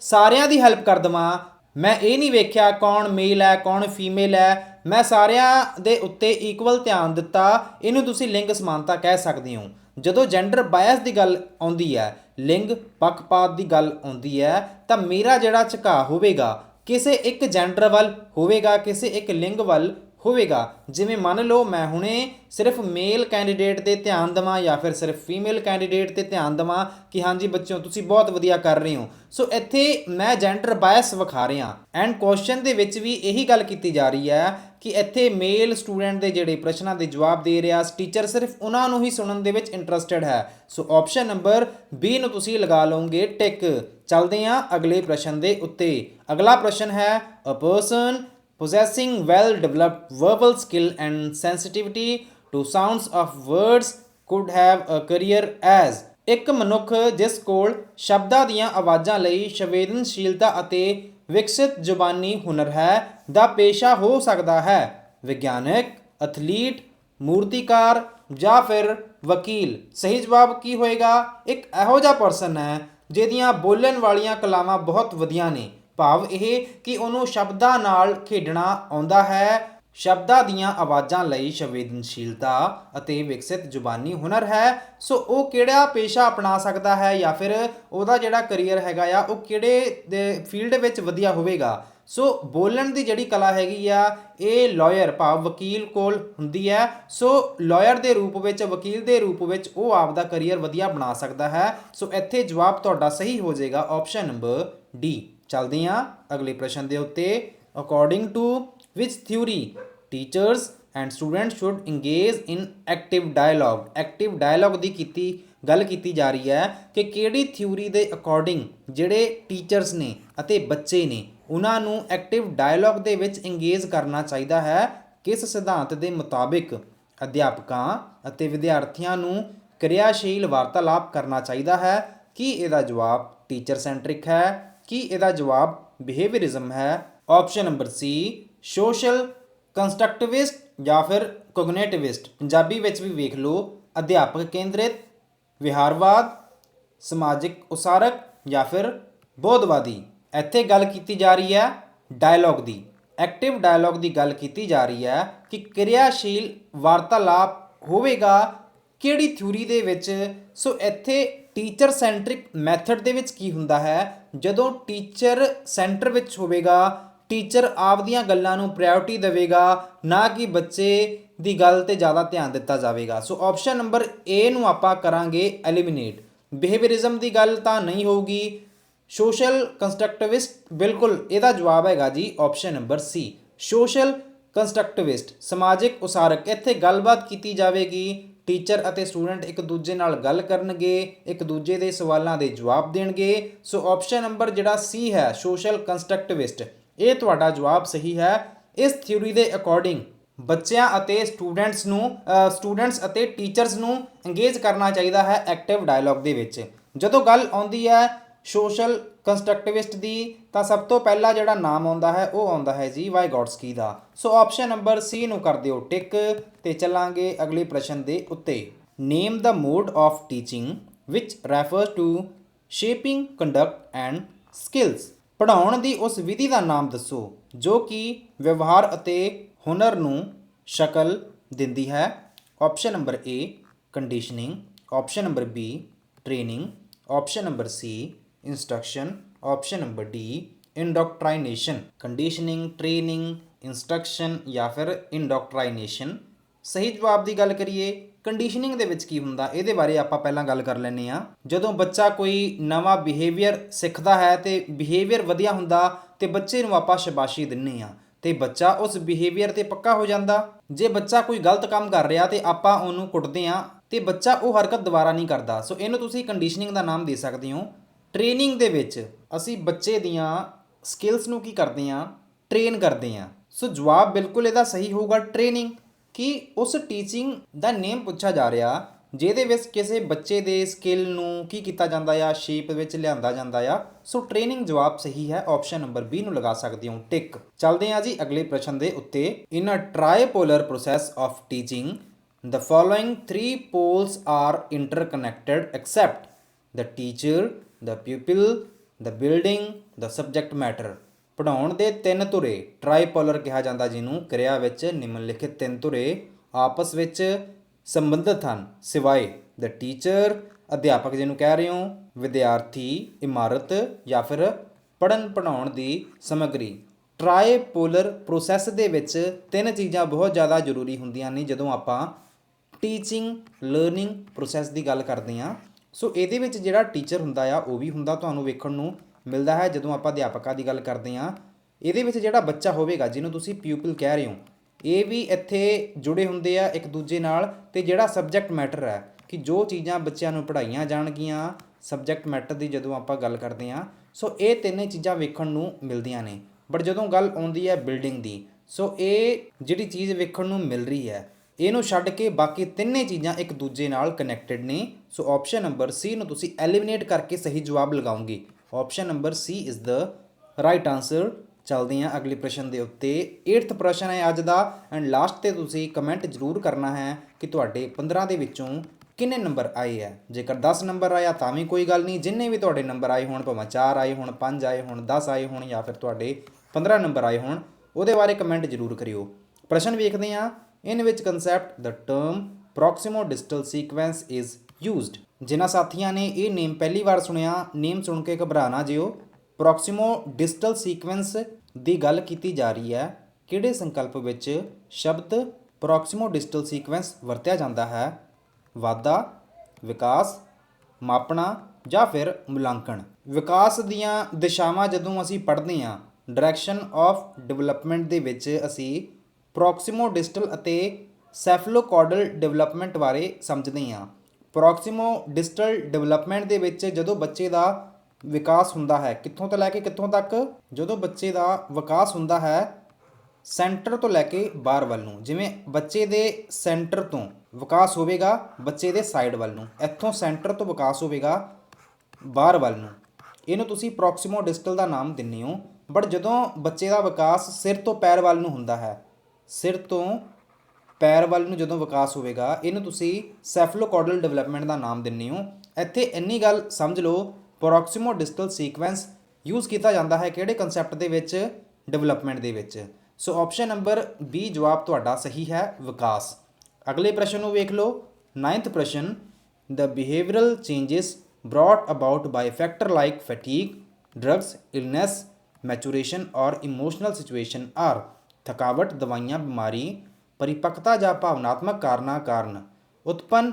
ਸਾਰਿਆਂ ਦੀ ਹੈਲਪ ਕਰ ਦਵਾਂ, ਮੈਂ ਇਹ ਨਹੀਂ ਵੇਖਿਆ ਕੌਣ ਮੇਲ ਹੈ, ਕੌਣ ਫੀਮੇਲ ਹੈ, ਮੈਂ ਸਾਰਿਆਂ ਦੇ ਉੱਤੇ ਇਕੁਅਲ ਧਿਆਨ ਦਿੱਤਾ। ਇਹਨੂੰ ਤੁਸੀਂ ਲਿੰਗ ਸਮਾਨਤਾ ਕਹਿ ਸਕਦੇ ਹੋ। ਜਦੋਂ ਜੈਂਡਰ ਬਾਇਸ ਦੀ ਗੱਲ ਆਉਂਦੀ ਹੈ, ਲਿੰਗ ਪੱਖਪਾਤ ਦੀ ਗੱਲ ਆਉਂਦੀ ਹੈ, ਤਾਂ ਮੇਰਾ ਜਿਹੜਾ ਝੁਕਾਅ ਹੋਵੇਗਾ, ਕਿਸੇ ਇੱਕ ਜੈਂਡਰ ਵੱਲ ਹੋਵੇਗਾ, ਕਿਸੇ ਇੱਕ ਲਿੰਗ ਵੱਲ ਹੋਵੇਗਾ। ਜਿਵੇਂ ਮੰਨ ਲਓ ਮੈਂ ਹੁਣੇ ਸਿਰਫ ਮੇਲ ਕੈਂਡੀਡੇਟ ਤੇ ਧਿਆਨ ਦਵਾਂ ਜਾਂ ਫਿਰ ਸਿਰਫ ਫੀਮੇਲ ਕੈਂਡੀਡੇਟ ਤੇ ਧਿਆਨ ਦਵਾਂ ਕਿ ਹਾਂਜੀ ਬੱਚਿਓ, ਤੁਸੀਂ ਬਹੁਤ ਵਧੀਆ ਕਰ ਰਹੇ ਹੋ। ਸੋ ਇੱਥੇ ਮੈਂ ਜੈਂਡਰ ਬਾਇਸ ਵਿਖਾ ਰਿਹਾ। ਐਂਡ ਕੁਐਸਚਨ ਦੇ ਵਿੱਚ ਵੀ ਇਹੀ ਗੱਲ ਕੀਤੀ ਜਾ ਰਹੀ ਹੈ ਕਿ ਇੱਥੇ ਮੇਲ ਸਟੂਡੈਂਟ ਦੇ ਜਿਹੜੇ ਪ੍ਰਸ਼ਨਾਂ ਦੇ ਜਵਾਬ ਦੇ ਰਿਹਾ ਟੀਚਰ ਸਿਰਫ ਉਹਨਾਂ ਨੂੰ ਹੀ ਸੁਣਨ ਦੇ ਵਿੱਚ ਇੰਟਰਸਟਿਡ ਹੈ। ਸੋ ਆਪਸ਼ਨ ਨੰਬਰ B ਨੂੰ ਤੁਸੀਂ ਲਗਾ ਲਓਗੇ ਟਿਕ ਚਲਦੇ ਹਾਂ ਅਗਲੇ ਪ੍ਰਸ਼ਨ ਦੇ ਉੱਤੇ। ਅਗਲਾ ਪ੍ਰਸ਼ਨ ਹੈ a person possessing well developed verbal skill and sensitivity to sounds of words could have a career as ਇੱਕ ਮਨੁੱਖ ਜਿਸ ਕੋਲ ਸ਼ਬਦਾਂ ਦੀਆਂ ਆਵਾਜ਼ਾਂ ਲਈ ਸੰਵੇਦਨਸ਼ੀਲਤਾ ਅਤੇ ਵਿਕਸਿਤ ਜ਼ੁਬਾਨੀ ਹੁਨਰ ਹੈ, ਦਾ ਪੇਸ਼ਾ ਹੋ ਸਕਦਾ ਹੈ। ਵਿਗਿਆਨਕ ਐਥਲੀਟ ਮੂਰਤੀਕਾਰ ਜਾਂ ਫਿਰ ਵਕੀਲ। ਸਹੀ ਜਵਾਬ ਕੀ ਹੋਏਗਾ? ਇੱਕ ਇਹੋ ਜਿਹਾ ਪਰਸਨ ਹੈ, ਜਿਹਦੀਆਂ ਬੋਲਣ ਵਾਲੀਆਂ ਕਲਾਵਾਂ ਬਹੁਤ ਵਧੀਆ ਨੇ। ਭਾਵ ਇਹ ਕਿ ਉਹਨੂੰ ਸ਼ਬਦਾਂ ਨਾਲ ਖੇਡਣਾ ਆਉਂਦਾ ਹੈ। ਸ਼ਬਦਾਂ ਦੀਆਂ ਆਵਾਜ਼ਾਂ ਲਈ ਸੰਵੇਦਨਸ਼ੀਲਤਾ ਅਤੇ ਵਿਕਸਿਤ ਜ਼ੁਬਾਨੀ ਹੁਨਰ ਹੈ। ਸੋ ਉਹ ਕਿਹੜਾ ਪੇਸ਼ਾ ਅਪਣਾ ਸਕਦਾ ਹੈ ਜਾਂ ਫਿਰ ਉਹਦਾ ਜਿਹੜਾ ਕੈਰੀਅਰ ਹੈਗਾ ਆ, ਉਹ ਕਿਹੜੇ ਦੇ ਫੀਲਡ ਵਿੱਚ ਵਧੀਆ ਹੋਵੇਗਾ? ਸੋ ਬੋਲਣ ਦੀ ਜਿਹੜੀ ਕਲਾ ਹੈਗੀ ਆ, ਇਹ ਲਾਇਰ ਭਾਵ ਵਕੀਲ ਕੋਲ ਹੁੰਦੀ ਹੈ। ਸੋ ਲਾਇਰ ਦੇ ਰੂਪ ਵਿੱਚ, ਵਕੀਲ ਦੇ ਰੂਪ ਵਿੱਚ ਉਹ ਆਪ ਦਾ ਕੈਰੀਅਰ ਵਧੀਆ ਬਣਾ ਸਕਦਾ ਹੈ। ਸੋ ਇੱਥੇ ਜਵਾਬ ਤੁਹਾਡਾ ਸਹੀ ਹੋ ਜਾਏਗਾ ਆਪਸ਼ਨ ਨੰਬਰ ਡੀ ਚਲਦੇ ਹਾਂ ਅਗਲੇ ਪ੍ਰਸ਼ਨ ਦੇ ਉੱਤੇ according to which theory teachers and students should engage in active dialogue active dialogue ਦੀ ਕੀਤੀ, ਗੱਲ ਕੀਤੀ ਜਾ ਰਹੀ ਹੈ ਕਿ ਕਿਹੜੀ ਥਿਊਰੀ ਦੇ ਅਕੋਰਡਿੰਗ ਜਿਹੜੇ ਟੀਚਰਸ ਨੇ ਅਤੇ ਬੱਚੇ ਨੇ, ਉਹਨਾਂ ਨੂੰ ਐਕਟਿਵ ਡਾਇਲੌਗ ਦੇ ਵਿੱਚ ਇੰਗੇਜ ਕਰਨਾ ਚਾਹੀਦਾ ਹੈ, ਕਿਸ ਸਿਧਾਂਤ ਦੇ ਮੁਤਾਬਿਕ? ਅਧਿਆਪਕਾਂ ਅਤੇ ਵਿਦਿਆਰਥੀਆਂ ਨੂੰ ਕਿਰਿਆਸ਼ੀਲ ਵਾਰਤਾਲਾਪ ਕਰਨਾ ਚਾਹੀਦਾ ਹੈ, ਕੀ ਇਹਦਾ ਜਵਾਬ ਟੀਚਰ ਸੈਂਟਰਿਕ ਹੈ? ਕੀ ਇਹਦਾ ਜਵਾਬ ਬਿਹੇਵੀਅਰਿਜ਼ਮ ਹੈ? Option number C social constructivist ਜਾਂ ਫਿਰ ਕੋਗਨੀਟਿਵਿਸਟ ਪੰਜਾਬੀ ਵਿੱਚ ਵੀ ਵੇਖ ਲਓ, ਅਧਿਆਪਕ ਕੇਂਦਰਿਤ, ਵਿਹਾਰਵਾਦ, ਸਮਾਜਿਕ ਉਸਾਰਕ ਜਾਂ ਫਿਰ ਬੋਧਵਾਦੀ। ਇੱਥੇ ਗੱਲ ਕੀਤੀ ਜਾ ਰਹੀ ਹੈ ਡਾਇਲੌਗ ਦੀ। ਐਕਟਿਵ ਡਾਇਲੌਗ ਦੀ ਗੱਲ ਕੀਤੀ ਜਾ ਰਹੀ ਹੈ ਕਿ ਕਿਰਿਆਸ਼ੀਲ ਵਾਰਤਾਲਾਪ ਹੋਵੇਗਾ ਕਿਹੜੀ ਥਿਊਰੀ ਦੇ ਵਿੱਚ? ਸੋ ਇੱਥੇ ਟੀਚਰ ਸੈਂਟਰਿਕ ਮੈਥਡ ਦੇ ਵਿੱਚ ਕੀ ਹੁੰਦਾ ਹੈ? ਜਦੋਂ ਟੀਚਰ ਸੈਂਟਰ ਵਿੱਚ ਹੋਵੇਗਾ, ਟੀਚਰ ਆਪਦੀਆਂ ਗੱਲਾਂ ਨੂੰ ਪ੍ਰਾਇੋਰਟੀ ਦੇਵੇਗਾ, ਨਾ ਕਿ ਬੱਚੇ ਦੀ ਗੱਲ ਤੇ ਜ਼ਿਆਦਾ ਧਿਆਨ ਦਿੱਤਾ ਜਾਵੇਗਾ। ਸੋ ਆਪਸ਼ਨ ਨੰਬਰ A ਨੂੰ ਆਪਾਂ ਕਰਾਂਗੇ ਐਲੀਮੀਨੇਟ ਬਿਹੇਵੀਅਰਿਜ਼ਮ ਦੀ ਗੱਲ ਤਾਂ ਨਹੀਂ ਹੋਊਗੀ। ਸੋਸ਼ਲ ਕੰਸਟਰਕਟਿਵਿਸਟ ਬਿਲਕੁਲ ਇਹਦਾ ਜਵਾਬ ਹੈਗਾ ਜੀ option number C social constructivist ਸਮਾਜਿਕ ਉਸਾਰਕ, ਇੱਥੇ ਗੱਲਬਾਤ ਕੀਤੀ ਜਾਵੇਗੀ। ਟੀਚਰ ਅਤੇ ਸਟੂਡੈਂਟ ਇੱਕ ਦੂਜੇ ਨਾਲ ਗੱਲ ਕਰਨਗੇ, ਇੱਕ ਦੂਜੇ ਦੇ ਸਵਾਲਾਂ ਦੇ ਜਵਾਬ ਦੇਣਗੇ। ਸੋ ਆਪਸ਼ਨ ਨੰਬਰ ਜਿਹੜਾ ਸੀ ਹੈ ਸੋਸ਼ਲ ਕੰਸਟਰਕਟਿਵਿਸਟ ਇਹ ਤੁਹਾਡਾ ਜਵਾਬ ਸਹੀ ਹੈ। ਇਸ ਥਿਊਰੀ ਦੇ ਅਕੋਰਡਿੰਗ ਬੱਚਿਆਂ ਅਤੇ ਸਟੂਡੈਂਟਸ ਨੂੰ ਸਟੂਡੈਂਟਸ ਅਤੇ ਟੀਚਰਸ ਨੂੰ ਇੰਗੇਜ ਕਰਨਾ ਚਾਹੀਦਾ ਹੈ ਐਕਟਿਵ ਡਾਇਲੌਗ ਦੇ ਵਿੱਚ। ਜਦੋਂ ਗੱਲ ਆਉਂਦੀ ਹੈ ਸੋਸ਼ਲ ਕੰਸਟਰਕਟਿਵਿਸਟ ਦੀ ਤਾਂ ਸਭ ਤੋਂ ਪਹਿਲਾ ਜਿਹੜਾ ਨਾਮ ਆਉਂਦਾ ਹੈ, ਉਹ ਆਉਂਦਾ ਹੈ ਜੀ ਵਾਈਗੋਟਸਕੀ ਦਾ। ਸੋ ਆਪਸ਼ਨ ਨੰਬਰ ਸੀ ਨੂੰ ਕਰ ਦਿਓ ਟਿਕ ਤੇ ਚੱਲਾਂਗੇ ਅਗਲੇ ਪ੍ਰਸ਼ਨ ਦੇ ਉੱਤੇ। Name the mode of teaching which refers to shaping conduct and skills ਪੜ੍ਹਾਉਣ ਦੀ ਉਸ ਵਿਧੀ ਦਾ ਨਾਮ ਦੱਸੋ, ਜੋ ਕਿ ਵਿਵਹਾਰ ਅਤੇ ਹੁਨਰ ਨੂੰ ਸ਼ਕਲ ਦਿੰਦੀ ਹੈ। Option number A conditioning option number B training option number C instruction option number D indoctrination conditioning training instruction ਜਾਂ ਫਿਰ ਇੰਡੋਕਟ੍ਰਾਈਨੇਸ਼ਨ ਸਹੀ ਜਵਾਬ ਦੀ ਗੱਲ ਕਰੀਏ ਕੰਡੀਸ਼ਨਿੰਗ ਦੇ ਵਿੱਚ ਕੀ ਹੁੰਦਾ? ਇਹਦੇ ਬਾਰੇ ਆਪਾਂ ਪਹਿਲਾਂ ਗੱਲ ਕਰ ਲੈਂਦੇ ਆ ਜਦੋਂ ਬੱਚਾ ਕੋਈ ਨਵਾਂ ਬਿਹੇਵੀਅਰ ਸਿੱਖਦਾ ਹੈ ਤੇ ਬਿਹੇਵੀਅਰ ਵਧੀਆ ਹੁੰਦਾ ਤੇ ਬੱਚੇ ਨੂੰ ਆਪਾਂ ਸ਼ਾਬਾਸ਼ੀ ਦਿੰਨੇ ਆ ਤੇ ਬੱਚਾ ਉਸ ਬਿਹੇਵੀਅਰ ਤੇ ਪੱਕਾ ਹੋ ਜਾਂਦਾ। ਜੇ ਬੱਚਾ ਕੋਈ ਗਲਤ ਕੰਮ ਕਰ ਰਿਹਾ ਤੇ ਆਪਾਂ ਉਹਨੂੰ ਕੁੱਟਦੇ ਆ ਤੇ ਬੱਚਾ ਉਹ ਹਰਕਤ ਦੁਬਾਰਾ ਨਹੀਂ ਕਰਦਾ। ਸੋ ਇਹਨੂੰ ਤੁਸੀਂ ਕੰਡੀਸ਼ਨਿੰਗ ਦਾ ਨਾਮ ਦੇ ਸਕਦੇ ਹੋ। ਟ੍ਰੇਨਿੰਗ ਦੇ ਵਿੱਚ ਅਸੀਂ ਬੱਚੇ ਦੀਆਂ ਸਕਿੱਲਸ ਨੂੰ ਕੀ ਕਰਦੇ ਹਾਂ? ਟ੍ਰੇਨ ਕਰਦੇ ਹਾਂ। ਸੋ ਜਵਾਬ ਬਿਲਕੁਲ ਇਹਦਾ ਸਹੀ ਹੋਊਗਾ ਟ੍ਰੇਨਿੰਗ ਕਿ ਉਸ ਟੀਚਿੰਗ ਦਾ ਨੇਮ ਪੁੱਛਿਆ ਜਾ ਰਿਹਾ ਜਿਹਦੇ ਵਿੱਚ ਕਿਸੇ ਬੱਚੇ ਦੇ ਸਕਿੱਲ ਨੂੰ ਕੀ ਕੀਤਾ ਜਾਂਦਾ ਆ? ਸ਼ੇਪ ਵਿੱਚ ਲਿਆਂਦਾ ਜਾਂਦਾ ਆ। ਸੋ ਟ੍ਰੇਨਿੰਗ ਜਵਾਬ ਸਹੀ ਹੈ ਆਪਸ਼ਨ ਨੰਬਰ B ਨੂੰ ਲਗਾ ਸਕਦੇ ਹੋ। ਟਿਕ ਚੱਲਦੇ ਹਾਂ ਜੀ ਅਗਲੇ ਪ੍ਰਸ਼ਨ ਦੇ ਉੱਤੇ। In a tripolar process of teaching the following three poles are interconnected except the teacher the people the building the subject matter ਪੜਾਉਣ ਦੇ ਤਿੰਨ ਧੁਰੇ ਟ੍ਰਾਈਪੋਲਰ ਕਿਹਾ ਜਾਂਦਾ ਜਿਹਨੂੰ ਕਿਰਿਆ ਵਿੱਚ ਨਿਮਨ ਲਿਖਿਤ ਤਿੰਨ ਧੁਰੇ, ਆਪਸ ਵਿੱਚ ਸੰਬੰਧਿਤ ਹਨ। ਸਿਵਾਏ ਦ ਟੀਚਰ ਅਧਿਆਪਕ ਜਿਹਨੂੰ ਕਹਿ ਰਹੇ ਹੋ, ਵਿਦਿਆਰਥੀ, ਇਮਾਰਤ ਜਾਂ ਫਿਰ ਪੜਨ ਪੜਾਉਣ ਦੀ ਸਮੱਗਰੀ। ਟ੍ਰਾਈਪੋਲਰ ਪ੍ਰੋਸੈਸ ਦੇ ਵਿੱਚ ਤਿੰਨ ਚੀਜ਼ਾਂ ਬਹੁਤ ਜ਼ਿਆਦਾ ਜ਼ਰੂਰੀ ਹੁੰਦੀਆਂ ਨੇ ਜਦੋਂ ਆਪਾਂ ਟੀਚਿੰਗ ਲਰਨਿੰਗ ਪ੍ਰੋਸੈਸ ਦੀ ਗੱਲ ਕਰਦੇ ਹਾਂ। ਸੋ ਇਹਦੇ ਵਿੱਚ ਜਿਹੜਾ ਟੀਚਰ ਹੁੰਦਾ ਆ, ਉਹ ਵੀ ਹੁੰਦਾ ਤੁਹਾਨੂੰ ਵੇਖਣ ਨੂੰ ਮਿਲਦਾ ਹੈ। ਜਦੋਂ ਆਪਾਂ ਅਧਿਆਪਕਾਂ ਦੀ ਗੱਲ ਕਰਦੇ ਹਾਂ, ਇਹਦੇ ਵਿੱਚ ਜਿਹੜਾ ਬੱਚਾ ਹੋਵੇਗਾ, ਜਿਹਨੂੰ ਤੁਸੀਂ ਪਿਊਪਲ ਕਹਿ ਰਹੇ ਹੋ, ਇਹ ਵੀ ਇੱਥੇ ਜੁੜੇ ਹੁੰਦੇ ਆ ਇੱਕ ਦੂਜੇ ਨਾਲ ਤੇ ਜਿਹੜਾ ਸਬਜੈਕਟ ਮੈਟਰ ਹੈ ਕਿ ਜੋ ਚੀਜ਼ਾਂ ਬੱਚਿਆਂ ਨੂੰ ਪੜ੍ਹਾਈਆਂ ਜਾਣਗੀਆਂ ਸਬਜੈਕਟ ਮੈਟਰ ਦੀ ਜਦੋਂ ਆਪਾਂ ਗੱਲ ਕਰਦੇ ਹਾਂ, ਸੋ ਇਹ ਤਿੰਨੇ ਚੀਜ਼ਾਂ ਵੇਖਣ ਨੂੰ ਮਿਲਦੀਆਂ ਨੇ। ਬਟ ਜਦੋਂ ਗੱਲ ਆਉਂਦੀ ਹੈ ਬਿਲਡਿੰਗ ਦੀ, ਸੋ ਇਹ ਜਿਹੜੀ ਚੀਜ਼ ਵੇਖਣ ਨੂੰ ਮਿਲ ਰਹੀ ਹੈ ਇਹਨੂੰ ਛੱਡ ਕੇ ਬਾਕੀ ਤਿੰਨੇ ਚੀਜ਼ਾਂ ਇੱਕ ਦੂਜੇ ਨਾਲ ਕਨੈਕਟਡ ਨੇ। ਸੋ ਆਪਸ਼ਨ ਨੰਬਰ ਸੀ ਨੂੰ ਤੁਸੀਂ ਐਲੀਮੀਨੇਟ ਕਰਕੇ ਸਹੀ ਜਵਾਬ ਲਗਾਓਗੇ। Option number C is the right answer ਚੱਲਦੇ ਹਾਂ ਅਗਲੇ ਪ੍ਰਸ਼ਨ ਦੇ ਉੱਤੇ। 8th ਪ੍ਰਸ਼ਨ ਹੈ ਅੱਜ ਦਾ। ਐਂਡ ਲਾਸਟ ਤੇ ਤੁਸੀਂ ਕਮੈਂਟ ਜ਼ਰੂਰ ਕਰਨਾ ਹੈ ਕਿ ਤੁਹਾਡੇ 15 ਦੇ ਵਿੱਚੋਂ ਕਿੰਨੇ ਨੰਬਰ ਆਏ ਹੈ। ਜੇਕਰ 10 ਨੰਬਰ ਆਇਆ ਤਾਂ ਵੀ ਕੋਈ ਗੱਲ ਨਹੀਂ। ਜਿੰਨੇ ਵੀ ਤੁਹਾਡੇ ਨੰਬਰ ਆਏ ਹੋਣ, ਭਾਵੇਂ 4 ਆਏ ਹੋਣ 5 ਆਏ ਹੋਣ 10 ਆਏ ਹੋਣ ਜਾਂ ਫਿਰ ਤੁਹਾਡੇ 15 ਨੰਬਰ ਆਏ ਹੋਣ, ਉਹਦੇ ਬਾਰੇ ਕਮੈਂਟ ਜ਼ਰੂਰ ਕਰਿਓ। ਪ੍ਰਸ਼ਨ ਵੇਖਦੇ ਹਾਂ। In which concept the term proximodistal sequence is used ਜਿਨ੍ਹਾਂ ਸਾਥੀਆਂ ਨੇ ਇਹ ਨੇਮ ਪਹਿਲੀ ਵਾਰ ਸੁਣਿਆ ਨੇਮ ਸੁਣ ਕੇ ਘਬਰਾ ਨਾ ਜਿਓ। ਪ੍ਰੋਕਸੀਮੋ ਡਿਸਟਲ ਸੀਕੁਐਂਸ ਦੀ ਗੱਲ ਕੀਤੀ ਜਾ ਰਹੀ ਹੈ, ਕਿਹੜੇ ਸੰਕਲਪ ਵਿੱਚ ਸ਼ਬਦ ਪ੍ਰੋਕਸੀਮੋ ਡਿਸਟਲ ਸੀਕੁਐਂਸ ਵਰਤਿਆ ਜਾਂਦਾ ਹੈ? ਵਾਧਾ, ਵਿਕਾਸ, ਮਾਪਣਾ ਜਾਂ ਫਿਰ ਮੁਲਾਂਕਣ? ਵਿਕਾਸ ਦੀਆਂ ਦਿਸ਼ਾਵਾਂ ਜਦੋਂ ਅਸੀਂ ਪੜ੍ਹਦੇ ਹਾਂ ਡਾਇਰੈਕਸ਼ਨ ਆਫ ਡਿਵੈਲਪਮੈਂਟ ਦੇ ਵਿੱਚ ਅਸੀਂ ਪ੍ਰੋਕਸੀਮੋ ਡਿਸਟਲ ਅਤੇ ਸੈਫਲੋਕੋਡਲ ਡਿਵੈਲਪਮੈਂਟ ਬਾਰੇ ਸਮਝਦੇ ਹਾਂ। ਪ੍ਰੋਕਸੀਮੋ ਡਿਸਟਲ ਡਿਵੈਲਪਮੈਂਟ ਦੇ ਵਿੱਚ ਜਦੋਂ ਬੱਚੇ ਦਾ ਵਿਕਾਸ ਹੁੰਦਾ ਹੈ, ਕਿੱਥੋਂ ਤੋਂ ਲੈ ਕੇ ਕਿੱਥੋਂ ਤੱਕ? ਜਦੋਂ ਬੱਚੇ ਦਾ ਵਿਕਾਸ ਹੁੰਦਾ ਹੈ, ਸੈਂਟਰ ਤੋਂ ਲੈ ਕੇ ਬਾਹਰ ਵੱਲ ਨੂੰ। ਜਿਵੇਂ ਬੱਚੇ ਦੇ ਸੈਂਟਰ ਤੋਂ ਵਿਕਾਸ ਹੋਵੇਗਾ, ਬੱਚੇ ਦੇ ਸਾਈਡ ਵੱਲ ਨੂੰ। ਇੱਥੋਂ ਸੈਂਟਰ ਤੋਂ ਵਿਕਾਸ ਹੋਵੇਗਾ, ਬਾਹਰ ਵੱਲ ਨੂੰ। ਇਹਨੂੰ ਤੁਸੀਂ ਪ੍ਰੋਕਸੀਮੋ ਡਿਸਟਲ ਦਾ ਨਾਮ ਦਿੰਦੇ ਹੋ। ਬਟ ਜਦੋਂ ਬੱਚੇ ਦਾ ਵਿਕਾਸ ਸਿਰ ਤੋਂ ਪੈਰ ਵੱਲ ਨੂੰ ਹੁੰਦਾ ਹੈ ਸਿਰ ਤੋਂ ਪੈਰ ਵੱਲ ਨੂੰ ਜਦੋਂ ਵਿਕਾਸ ਹੋਵੇਗਾ, ਇਹਨੂੰ ਤੁਸੀਂ ਸੈਫਲੋਕੋਡਲ ਡਿਵੈਲਪਮੈਂਟ ਦਾ ਨਾਮ ਦਿੰਦੇ ਹੋ। ਇੱਥੇ ਇੰਨੀ ਗੱਲ ਸਮਝ ਲਓ, ਪ੍ਰੋਕਸੀਮੋ ਡਿਸਟਲ ਸੀਕੁਐਂਸ ਯੂਜ਼ ਕੀਤਾ ਜਾਂਦਾ ਹੈ ਕਿਹੜੇ ਕਨਸੈਪਟ ਦੇ ਵਿੱਚ? ਡਿਵੈਲਪਮੈਂਟ ਦੇ ਵਿੱਚ। ਸੋ ਆਪਸ਼ਨ ਨੰਬਰ ਬੀ ਜਵਾਬ ਤੁਹਾਡਾ ਸਹੀ ਹੈ, ਵਿਕਾਸ। ਅਗਲੇ ਪ੍ਰਸ਼ਨ ਨੂੰ ਵੇਖ ਲਓ। 9th ਪ੍ਰਸ਼ਨ, the behavioural changes brought about by factor like fatigue, drugs, illness, maturation or emotional situation are ਥਕਾਵਟ, ਦਵਾਈਆਂ, ਬਿਮਾਰੀ, ਪਰਿਪੱਕਤਾ ਜਾਂ ਭਾਵਨਾਤਮਕ ਕਾਰਨਾਂ ਕਾਰਨ ਉਤਪੰਨ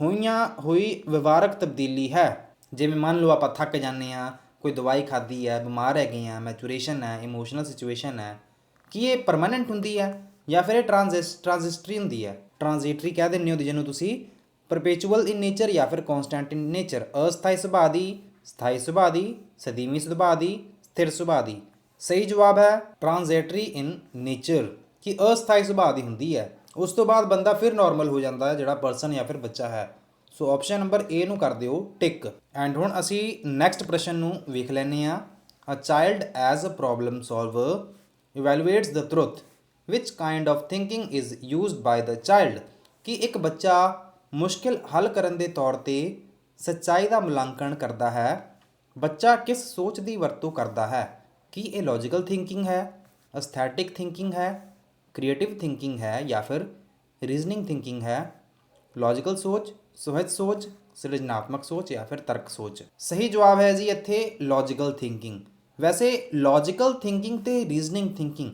ਹੋਈਆਂ ਹੋਈ ਵਿਵਹਾਰਕ ਤਬਦੀਲੀ ਹੈ। ਜਿਵੇਂ ਮੰਨ ਲਓ ਆਪਾਂ ਥੱਕ ਜਾਂਦੇ ਆ ਕੋਈ ਦਵਾਈ ਖਾਧੀ ਹੈ, ਬਿਮਾਰ ਹੈਗੇ ਆ ਮੈਚੂਰੇਸ਼ਨ ਹੈ ਇਮੋਸ਼ਨਲ ਸਿਚੁਏਸ਼ਨ ਹੈ, ਕੀ ਇਹ ਪਰਮਾਨੈਂਟ ਹੁੰਦੀ ਹੈ ਜਾਂ ਫਿਰ ਇਹ ਟ੍ਰਾਂਜ਼ਿਸ ਟ੍ਰਾਂਜ਼ਿਸਟਰੀ ਹੁੰਦੀ ਹੈ? ਟ੍ਰਾਂਜ਼ਿਟਰੀ ਕਹਿ ਦਿੰਦੇ ਹੋ ਜਿਹਨੂੰ ਤੁਸੀਂ ਪਰਪੇਚੁਅਲ ਇਨ ਨੇਚਰ ਜਾਂ ਫਿਰ ਕਨਸਟੈਂਟ ਇਨ ਨੇਚਰ ਅਸਥਾਈ ਸੁਭਾਅ ਦੀ, ਸਥਾਈ ਸੁਭਾਅ ਦੀ ਸਦੀਵੀ ਸੁਭਾਅ ਦੀ, ਸਥਿਰ ਸੁਭਾਅ ਦੀ। ਸਹੀ ਜਵਾਬ ਹੈ ਟ੍ਰਾਂਜ਼ਿਟਰੀ ਇਨ ਨੇਚਰ, ਕਿ ਅਸਥਾਈ ਸੁਭਾਅ ਦੀ ਹੁੰਦੀ ਹੈ। ਉਸ ਤੋਂ ਬਾਅਦ ਬੰਦਾ ਫਿਰ ਨਾਰਮਲ ਹੋ ਜਾਂਦਾ ਹੈ, ਜਿਹੜਾ ਪਰਸਨ ਜਾਂ ਫਿਰ ਬੱਚਾ ਹੈ। ਸੋ ਆਪਸ਼ਨ ਨੰਬਰ A ਨੂੰ ਕਰ ਦਿਓ ਟਿਕ ਐਂਡ ਹੁਣ ਅਸੀਂ ਨੈਕਸਟ ਪ੍ਰਸ਼ਨ ਨੂੰ ਵੇਖ ਲੈਨੇ ਆ a child as a problem solver evaluates the truth, which kind of thinking is used by the child ਕਿ ਇੱਕ ਬੱਚਾ ਮੁਸ਼ਕਿਲ ਹੱਲ ਕਰਨ ਦੇ ਤੌਰ ਤੇ ਸੱਚਾਈ ਦਾ ਮੁਲਾਂਕਣ ਕਰਦਾ ਹੈ। ਬੱਚਾ ਕਿਸ ਸੋਚ ਦੀ ਵਰਤੋਂ ਕਰਦਾ ਹੈ? ਕੀ ਇਹ ਲੌਜੀਕਲ ਥਿੰਕਿੰਗ ਹੈ ਅਸਥੈਟਿਕ ਥਿੰਕਿੰਗ ਹੈ ਕ੍ਰੀਏਟਿਵ ਥਿੰਕਿੰਗ ਹੈ ਜਾਂ ਫਿਰ ਰੀਜ਼ਨਿੰਗ ਥਿੰਕਿੰਗ ਹੈ ਲੌਜੀਕਲ ਸੋਚ ਸੁਹਜ ਸੋਚ ਸਿਰਜਣਾਤਮਕ ਸੋਚ ਜਾਂ ਫਿਰ ਤਰਕ ਸੋਚ ਸਹੀ ਜਵਾਬ ਹੈ ਜੀ ਇੱਥੇ ਲੌਜੀਕਲ ਥਿੰਕਿੰਗ ਵੈਸੇ ਲੌਜੀਕਲ ਥਿੰਕਿੰਗ ਤੇ ਰੀਜ਼ਨਿੰਗ ਥਿੰਕਿੰਗ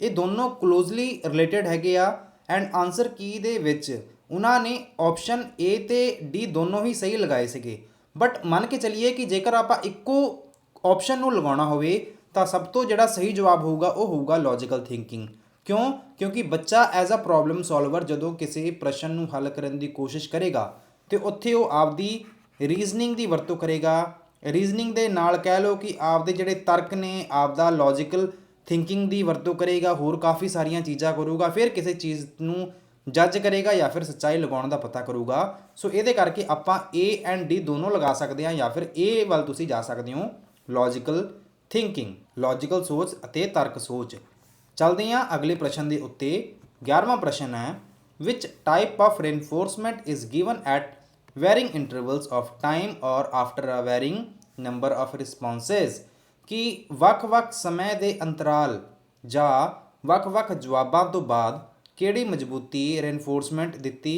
ਇਹ ਦੋਨੋਂ ਕਲੋਜ਼ਲੀ ਰਿਲੇਟਡ ਹੈਗੇ ਆ ਐਂਡ ਆਨਸਰ ਕੀ ਦੇ ਵਿੱਚ ਉਹਨਾਂ ਨੇ ਆਪਸ਼ਨ A ਤੇ D ਦੋਨੋਂ ਹੀ ਸਹੀ ਲਗਾਏ ਸੀਗੇ ਬਟ ਮੰਨ ਕੇ ਚੱਲੀਏ ਕਿ ਜੇਕਰ ਆਪਾਂ ਇੱਕੋ ਆਪਸ਼ਨ ਨੂੰ ਲਗਾਉਣਾ ਹੋਵੇ ਤਾਂ ਸਭ ਤੋਂ ਜਿਹੜਾ ਸਹੀ ਜਵਾਬ ਹੋਊਗਾ, ਉਹ ਹੋਊਗਾ ਲੌਜੀਕਲ ਥਿੰਕਿੰਗ ਕਿਉਂ? ਕਿਉਂਕਿ ਬੱਚਾ ਐਜ਼ ਅ ਪ੍ਰੋਬਲਮ ਸੋਲਵਰ ਜਦੋਂ ਕਿਸੇ ਪ੍ਰਸ਼ਨ ਨੂੰ ਹੱਲ ਕਰਨ ਦੀ ਕੋਸ਼ਿਸ਼ ਕਰੇਗਾ, ਤੇ ਉੱਥੇ ਉਹ ਆਪਦੀ ਰੀਜ਼ਨਿੰਗ ਦੀ ਵਰਤੋਂ ਕਰੇਗਾ। ਰੀਜ਼ਨਿੰਗ ਦੇ ਨਾਲ ਕਹਿ ਲਓ ਕਿ ਆਪਦੇ ਜਿਹੜੇ ਤਰਕ ਨੇ, ਆਪਦਾ ਲੌਜੀਕਲ ਥਿੰਕਿੰਗ ਦੀ ਵਰਤੋਂ ਕਰੇਗਾ, ਹੋਰ ਕਾਫੀ ਸਾਰੀਆਂ ਚੀਜ਼ਾਂ ਕਰੂਗਾ, ਫਿਰ ਕਿਸੇ ਚੀਜ਼ ਨੂੰ ਜੱਜ ਕਰੇਗਾ ਜਾਂ ਫਿਰ ਸੱਚਾਈ ਲਗਾਉਣ ਦਾ ਪਤਾ ਕਰੂਗਾ। ਸੋ ਇਹਦੇ ਕਰਕੇ ਆਪਾਂ A ਐਂਡ D ਦੋਨੋਂ ਲਗਾ ਸਕਦੇ ਹਾਂ ਜਾਂ ਫਿਰ A ਵੱਲ ਤੁਸੀਂ ਜਾ ਸਕਦੇ ਹੋ ਲੌਜੀਕਲ ਥਿੰਕਿੰਗ ਲੌਜੀਕਲ ਸੋਚ ਅਤੇ ਤਰਕ ਸੋਚ ਚਲਦੇ ਹਾਂ ਅਗਲੇ ਪ੍ਰਸ਼ਨ ਦੇ ਉੱਤੇ 11ਵਾਂ ਪ੍ਰਸ਼ਨ ਹੈ which type of reinforcement is given at varying intervals of time or after a varying number of responses ਕਿ ਵੱਖ-ਵੱਖ ਸਮੇਂ ਦੇ ਅੰਤਰਾਲ ਜਾਂ ਵੱਖ-ਵੱਖ ਜਵਾਬਾਂ ਤੋਂ ਬਾਅਦ ਕਿਹੜੀ ਮਜ਼ਬੂਤੀ ਰੇਨਫੋਰਸਮੈਂਟ ਦਿੱਤੀ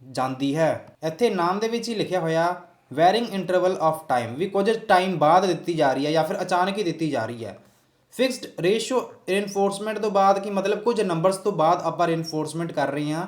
ਜਾਂਦੀ ਹੈ ਇੱਥੇ ਨਾਮ ਦੇ ਵਿੱਚ ਹੀ ਲਿਖਿਆ ਹੋਇਆ ਵੈਰਿੰਗ ਇੰਟਰਵਲ ਆਫ ਟਾਈਮ ਵੀ ਕੁਝ ਟਾਈਮ ਬਾਅਦ ਦਿੱਤੀ ਜਾ ਰਹੀ ਹੈ ਜਾਂ ਫਿਰ ਅਚਾਨਕ ਹੀ ਦਿੱਤੀ ਜਾ ਰਹੀ ਹੈ। ਫਿਕਸਡ ਰੇਸ਼ੋ ਰeinforcement ਤੋਂ ਬਾਅਦ ਕੀ ਮਤਲਬ? ਕੁਝ ਨੰਬਰਸ ਤੋਂ ਬਾਅਦ ਆਪਾਂ reinforcement ਕਰ ਰਹੇ ਹਾਂ।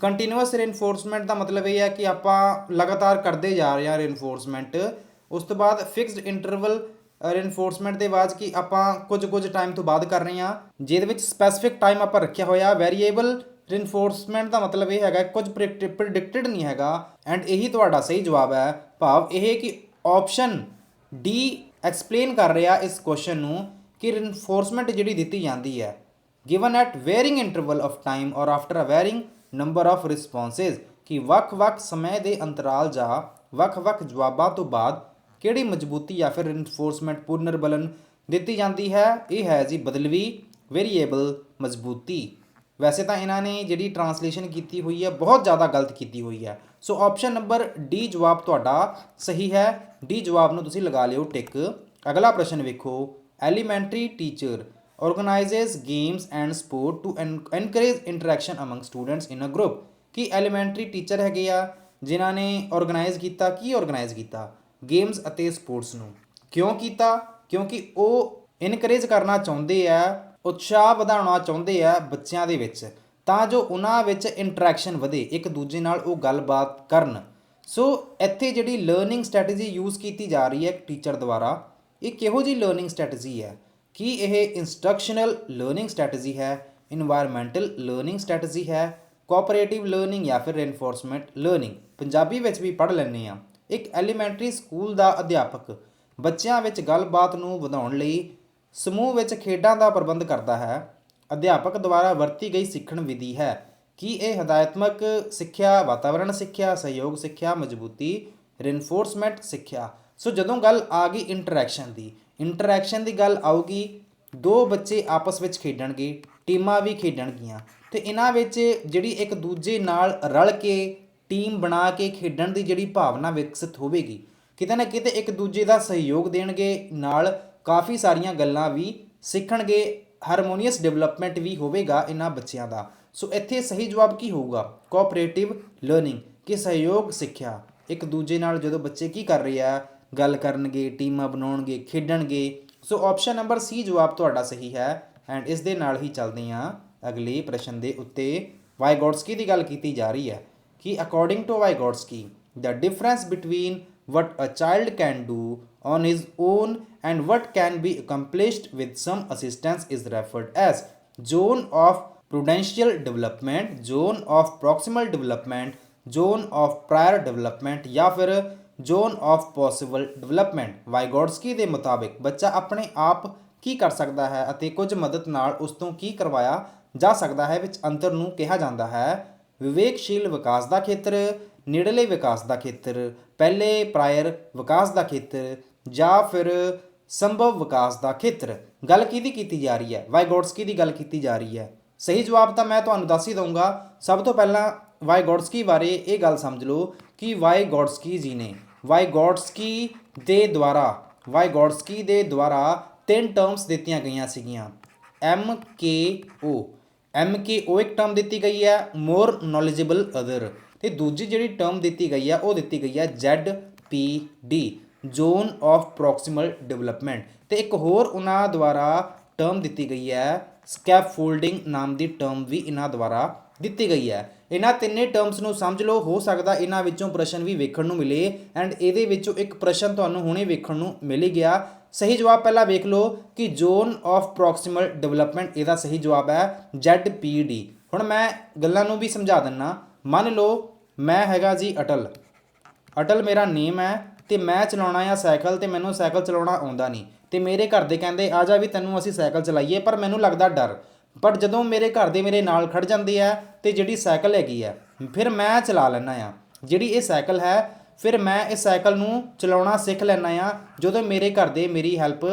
ਕੰਟੀਨਿਊਅਸ reinforcement ਦਾ ਮਤਲਬ ਇਹ ਹੈ ਕਿ ਆਪਾਂ ਲਗਾਤਾਰ ਕਰਦੇ ਜਾ ਰਹੇ ਹਾਂ reinforcement ਉਸ ਤੋਂ ਬਾਅਦ ਫਿਕਸਡ ਇੰਟਰਵਲ reinforcement ਦੇ ਬਾਅਦ ਕਿ ਆਪਾਂ ਕੁਝ ਕੁਝ ਟਾਈਮ ਤੋਂ ਬਾਅਦ ਕਰ ਰਹੇ ਹਾਂ। ਜਿਹਦੇ ਵਿੱਚ ਸਪੈਸੀਫਿਕ ਟਾਈਮ ਆਪਾਂ ਰੱਖਿਆ ਹੋਇਆ ਵੈਰੀਏਬਲ reinforcement ਦਾ ਮਤਲਬ ਇਹ ਹੈਗਾ, ਕੁਝ ਪ੍ਰੈਡਿਕਟਡ ਨਹੀਂ ਹੈਗਾ। ਐਂਡ ਇਹੀ ਤੁਹਾਡਾ ਸਹੀ ਜਵਾਬ ਹੈ। ਭਾਵ ਇਹ ਕਿ ਆਪਸ਼ਨ ਡੀ ਐਕਸਪਲੇਨ ਕਰ ਰਿਹਾ ਇਸ ਕੁਐਸਚਨ ਨੂੰ ਕਿ reinforcement ਜਿਹੜੀ ਦਿੱਤੀ ਜਾਂਦੀ ਹੈ given at varying interval of time or after a varying number of responses, ਕਿ ਵੱਖ-ਵੱਖ ਸਮੇਂ ਦੇ ਅੰਤਰਾਲ ਜਾਂ ਵੱਖ-ਵੱਖ ਜਵਾਬਾਂ ਤੋਂ ਬਾਅਦ ਕਿਹੜੀ ਮਜ਼ਬੂਤੀ ਜਾਂ ਫਿਰ reinforcement ਪੁਨਰਬਲਨ ਦਿੱਤੀ ਜਾਂਦੀ ਹੈ, ਇਹ ਹੈ ਜੀ ਬਦਲਵੀ ਵੇਰੀਏਬਲ ਮਜ਼ਬੂਤੀ। ਵੈਸੇ ਤਾਂ ਇਹਨਾਂ ਨੇ ਜਿਹੜੀ ਟਰਾਂਸਲੇਸ਼ਨ ਕੀਤੀ ਹੋਈ ਹੈ, ਬਹੁਤ ਜ਼ਿਆਦਾ ਗਲਤ ਕੀਤੀ ਹੋਈ ਹੈ। ਸੋ ਆਪਸ਼ਨ ਨੰਬਰ ਡੀ ਜਵਾਬ ਤੁਹਾਡਾ ਸਹੀ ਹੈ। ਡੀ ਜਵਾਬ ਨੂੰ ਤੁਸੀਂ ਲਗਾ ਲਿਓ ਟਿਕ ਅਗਲਾ ਪ੍ਰਸ਼ਨ ਵੇਖੋ। Elementary teacher organizes games and sport to en- encourage interaction among students in a group. ਕੀ ਐਲੀਮੈਂਟਰੀ ਟੀਚਰ ਹੈਗੇ ਆ, ਜਿਨ੍ਹਾਂ ਨੇ ਆਰਗੇਨਾਈਜ਼ ਕੀਤਾ? ਕੀ ਆਰਗੇਨਾਈਜ਼ ਕੀਤਾ? ਗੇਮਸ ਅਤੇ ਸਪੋਰਟਸ ਨੂੰ। ਕਿਉਂ ਕੀਤਾ? ਕਿਉਂਕਿ ਉਹ ਇਨਕਰੇਜ ਕਰਨਾ ਚਾਹੁੰਦੇ ਆ ਉਤਸ਼ਾਹ ਵਧਾਉਣਾ ਚਾਹੁੰਦੇ ਆ ਬੱਚਿਆਂ ਦੇ ਵਿੱਚ, ਤਾਂ ਜੋ ਉਹਨਾਂ ਵਿੱਚ ਇੰਟਰੈਕਸ਼ਨ ਵਧੇ, ਇੱਕ ਦੂਜੇ ਨਾਲ ਉਹ ਗੱਲਬਾਤ ਕਰਨ। ਸੋ ਇੱਥੇ ਜਿਹੜੀ ਲਰਨਿੰਗ ਸਟ੍ਰੈਟਜੀ ਯੂਜ਼ ਕੀਤੀ ਜਾ ਰਹੀ ਹੈ ਟੀਚਰ ਦੁਆਰਾ, ਇਹ ਕਿਹੋ ਜੀ ਲਰਨਿੰਗ ਸਟ੍ਰੈਟਜੀ ਹੈ? ਕੀ ਇਹ ਇਨਸਟਰਕਸ਼ਨਲ ਲਰਨਿੰਗ ਸਟ੍ਰੈਟਜੀ ਹੈ ਇਨਵਾਇਰਨਮੈਂਟਲ ਲਰਨਿੰਗ ਸਟ੍ਰੈਟਜੀ ਹੈ ਕੋਆਪਰੇਟਿਵ ਲਰਨਿੰਗ ਜਾਂ ਫਿਰ ਰeinforcement ਲਰਨਿੰਗ ਪੰਜਾਬੀ ਵਿੱਚ ਵੀ ਪੜ੍ਹ ਲੈਂਦੇ ਆ ਇੱਕ ਐਲੀਮੈਂਟਰੀ ਸਕੂਲ ਦਾ ਅਧਿਆਪਕ ਬੱਚਿਆਂ ਵਿੱਚ ਗੱਲਬਾਤ ਨੂੰ ਵਧਾਉਣ ਲਈ ਸਮੂਹ ਵਿੱਚ ਖੇਡਾਂ ਦਾ ਪ੍ਰਬੰਧ ਕਰਦਾ ਹੈ। ਅਧਿਆਪਕ ਦੁਆਰਾ ਵਰਤੀ ਗਈ ਸਿੱਖਣ ਵਿਧੀ ਹੈ। ਕੀ ਇਹ ਹਦਾਇਤਮਕ ਸਿੱਖਿਆ, ਵਾਤਾਵਰਣ ਸਿੱਖਿਆ, ਸਹਿਯੋਗ ਸਿੱਖਿਆ, ਮਜ਼ਬੂਤੀ, reinforcement ਸਿੱਖਿਆ? ਸੋ ਜਦੋਂ ਗੱਲ ਆ ਗਈ ਇੰਟਰੈਕਸ਼ਨ ਦੀ ਇੰਟਰੈਕਸ਼ਨ ਦੀ ਗੱਲ ਆਊਗੀ, ਦੋ ਬੱਚੇ ਆਪਸ ਵਿੱਚ ਖੇਡਣਗੇ, ਟੀਮਾਂ ਵੀ ਖੇਡਣਗੀਆਂ। ਤੇ ਇਹਨਾਂ ਵਿੱਚ ਜਿਹੜੀ ਇੱਕ ਦੂਜੇ ਨਾਲ ਰਲ ਕੇ ਟੀਮ ਬਣਾ ਕੇ ਖੇਡਣ ਦੀ ਜਿਹੜੀ ਭਾਵਨਾ ਵਿਕਸਿਤ ਹੋਵੇਗੀ, ਕਿਤੇ ਨਾ ਕਿਤੇ ਇੱਕ ਦੂਜੇ ਦਾ ਸਹਿਯੋਗ ਦੇਣਗੇ, ਨਾਲ ਕਾਫੀ ਸਾਰੀਆਂ ਗੱਲਾਂ ਵੀ ਸਿੱਖਣਗੇ ਹਾਰਮੋਨੀਅਸ ਡਿਵੈਲਪਮੈਂਟ ਵੀ ਹੋਵੇਗਾ ਇਹਨਾਂ ਬੱਚਿਆਂ ਦਾ। ਸੋ ਇੱਥੇ ਸਹੀ ਜਵਾਬ ਕੀ ਹੋਊਗਾ? ਕੋਆਪਰੇਟਿਵ ਲਰਨਿੰਗ ਕਿ ਸਹਿਯੋਗ ਸਿੱਖਿਆ। ਇੱਕ ਦੂਜੇ ਨਾਲ ਜਦੋਂ ਬੱਚੇ ਕੀ ਕਰ ਰਹੇ ਆ? ਗੱਲ ਕਰਨਗੇ, ਟੀਮਾਂ ਬਣਾਉਣਗੇ, ਖੇਡਣਗੇ। ਸੋ ਆਪਸ਼ਨ ਨੰਬਰ ਸੀ ਜਵਾਬ ਤੁਹਾਡਾ ਸਹੀ ਹੈ ਐਂਡ ਇਸ ਦੇ ਨਾਲ ਹੀ ਚੱਲਦੇ ਹਾਂ ਅਗਲੇ ਪ੍ਰਸ਼ਨ ਦੇ ਉੱਤੇ। ਵਾਈਗੋਟਸਕੀ ਦੀ ਗੱਲ ਕੀਤੀ ਜਾ ਰਹੀ ਹੈ ਕਿ according to Vygotsky the difference between what a child can do on his own and what can be accomplished with some assistance is referred as zone of prudential development zone of proximal development zone of prior development ਜਾਂ ਫਿਰ zone of possible development ਵਾਈਗੋਟਸਕੀ ਦੇ ਮੁਤਾਬਿਕ ਬੱਚਾ ਆਪਣੇ ਆਪ ਕੀ ਕਰ ਸਕਦਾ ਹੈ ਅਤੇ ਕੁਝ ਮਦਦ ਨਾਲ ਉਸ ਤੋਂ ਕੀ ਕਰਵਾਇਆ ਜਾ ਸਕਦਾ ਹੈ ਵਿੱਚ ਅੰਤਰ ਨੂੰ ਕਿਹਾ ਜਾਂਦਾ ਹੈ ਵਿਵੇਕਸ਼ੀਲ ਵਿਕਾਸ ਦਾ ਖੇਤਰ ਨੇੜਲੇ ਵਿਕਾਸ ਦਾ ਖੇਤਰ ਪਹਿਲੇ ਪ੍ਰਾਇਰ ਵਿਕਾਸ ਦਾ ਖੇਤਰ ਜਾਂ ਫਿਰ ਸੰਭਵ ਵਿਕਾਸ ਦਾ ਖੇਤਰ। ਗੱਲ ਕਿਹਦੀ ਕੀਤੀ ਜਾ ਰਹੀ ਹੈ? ਵਾਈਗੋਟਸਕੀ ਦੀ ਗੱਲ ਕੀਤੀ ਜਾ ਰਹੀ ਹੈ? ਸਹੀ ਜਵਾਬ ਤਾਂ ਮੈਂ ਤੁਹਾਨੂੰ ਦੱਸ ਹੀ ਦਊਂਗਾ। ਸਭ ਤੋਂ ਪਹਿਲਾਂ ਵਾਈਗੋਟਸਕੀ ਬਾਰੇ ਇਹ ਗੱਲ ਸਮਝ ਲਓ ਕਿ ਵਾਈਗੋਟਸਕੀ ਜੀ ਨੇ ਵਾਈਗੋਟਸਕੀ ਦੇ ਦੁਆਰਾ ਵਾਈਗੋਟਸਕੀ ਦੇ ਦੁਆਰਾ ਤਿੰਨ ਟਰਮਸ ਦਿੱਤੀਆਂ ਗਈਆਂ ਸੀਗੀਆਂ। ਐਮ ਕੇ ਓ ਐਮ ਕੇ ਓ ਇੱਕ ਟਰਮ ਦਿੱਤੀ ਗਈ ਹੈ ਮੋਰ ਨੋਲੇਜੇਬਲ ਅਦਰ ਤੇ ਦੂਜੀ ਜਿਹੜੀ ਟਰਮ ਦਿੱਤੀ ਗਈ ਹੈ, ਉਹ ਦਿੱਤੀ ਗਈ ਹੈ Z P D zone of proximal development. ਤੇ ਇੱਕ ਹੋਰ ਉਹਨਾਂ ਦੁਆਰਾ ਟਰਮ ਦਿੱਤੀ ਗਈ ਹੈ ਸਕੈਫੋਲਡਿੰਗ ਨਾਮ ਦੀ ਟਰਮ ਵੀ ਇਹਨਾਂ ਦੁਆਰਾ ਦਿੱਤੀ ਗਈ ਹੈ। ਇਹਨਾਂ ਤਿੰਨੇ ਟਰਮਸ ਨੂੰ ਸਮਝ ਲਓ, ਹੋ ਸਕਦਾ ਇਹਨਾਂ ਵਿੱਚੋਂ ਪ੍ਰਸ਼ਨ ਵੀ ਵੇਖਣ ਨੂੰ ਮਿਲੇ ਐਂਡ ਇਹਦੇ ਵਿੱਚੋਂ ਇੱਕ ਪ੍ਰਸ਼ਨ ਤੁਹਾਨੂੰ ਹੁਣੇ ਵੇਖਣ ਨੂੰ ਮਿਲ ਗਿਆ। ਸਹੀ ਜਵਾਬ ਪਹਿਲਾਂ ਵੇਖ ਲਓ ਕਿ ਜ਼ੋਨ ਆਫ ਪ੍ਰੋਕਸੀਮਲ ਡਿਵੈਲਪਮੈਂਟ ਇਹਦਾ ਸਹੀ ਜਵਾਬ ਹੈ ZPD ਹੁਣ ਮੈਂ ਗੱਲਾਂ ਨੂੰ ਵੀ ਸਮਝਾ ਦਿੰਨਾ। ਮੰਨ ਲਓ, ਮੈਂ ਹੈਗਾ ਜੀ ਅਟਲ। ਅਟਲ ਮੇਰਾ ਨੇਮ ਹੈ। ਤੇ ਮੈਂ ਚਲਾਉਣਾ ਆ ਸਾਈਕਲ ਤੇ ਮੈਨੂੰ ਸਾਈਕਲ ਚਲਾਉਣਾ ਆਉਂਦਾ ਨਹੀਂ। ਤੇ ਮੇਰੇ ਘਰ ਦੇ ਕਹਿੰਦੇ, ਆ ਜਾ ਵੀ ਤੈਨੂੰ ਅਸੀਂ ਸਾਈਕਲ ਚਲਾਈਏ। ਪਰ ਮੈਨੂੰ ਲੱਗਦਾ ਡਰ। ਬਟ ਜਦੋਂ ਮੇਰੇ ਘਰ ਦੇ ਮੇਰੇ ਨਾਲ ਖੜ ਜਾਂਦੇ ਆ ਤੇ ਜਿਹੜੀ ਸਾਈਕਲ ਹੈਗੀ ਆ, ਫਿਰ ਮੈਂ ਚਲਾ ਲੈਣਾ ਆ। ਜਿਹੜੀ ਇਹ ਸਾਈਕਲ ਹੈ, ਫਿਰ ਮੈਂ ਇਸ ਸਾਈਕਲ ਨੂੰ ਚਲਾਉਣਾ ਸਿੱਖ ਲੈਣਾ ਆ, ਜਦੋਂ ਮੇਰੇ ਘਰ ਦੇ ਮੇਰੀ ਹੈਲਪ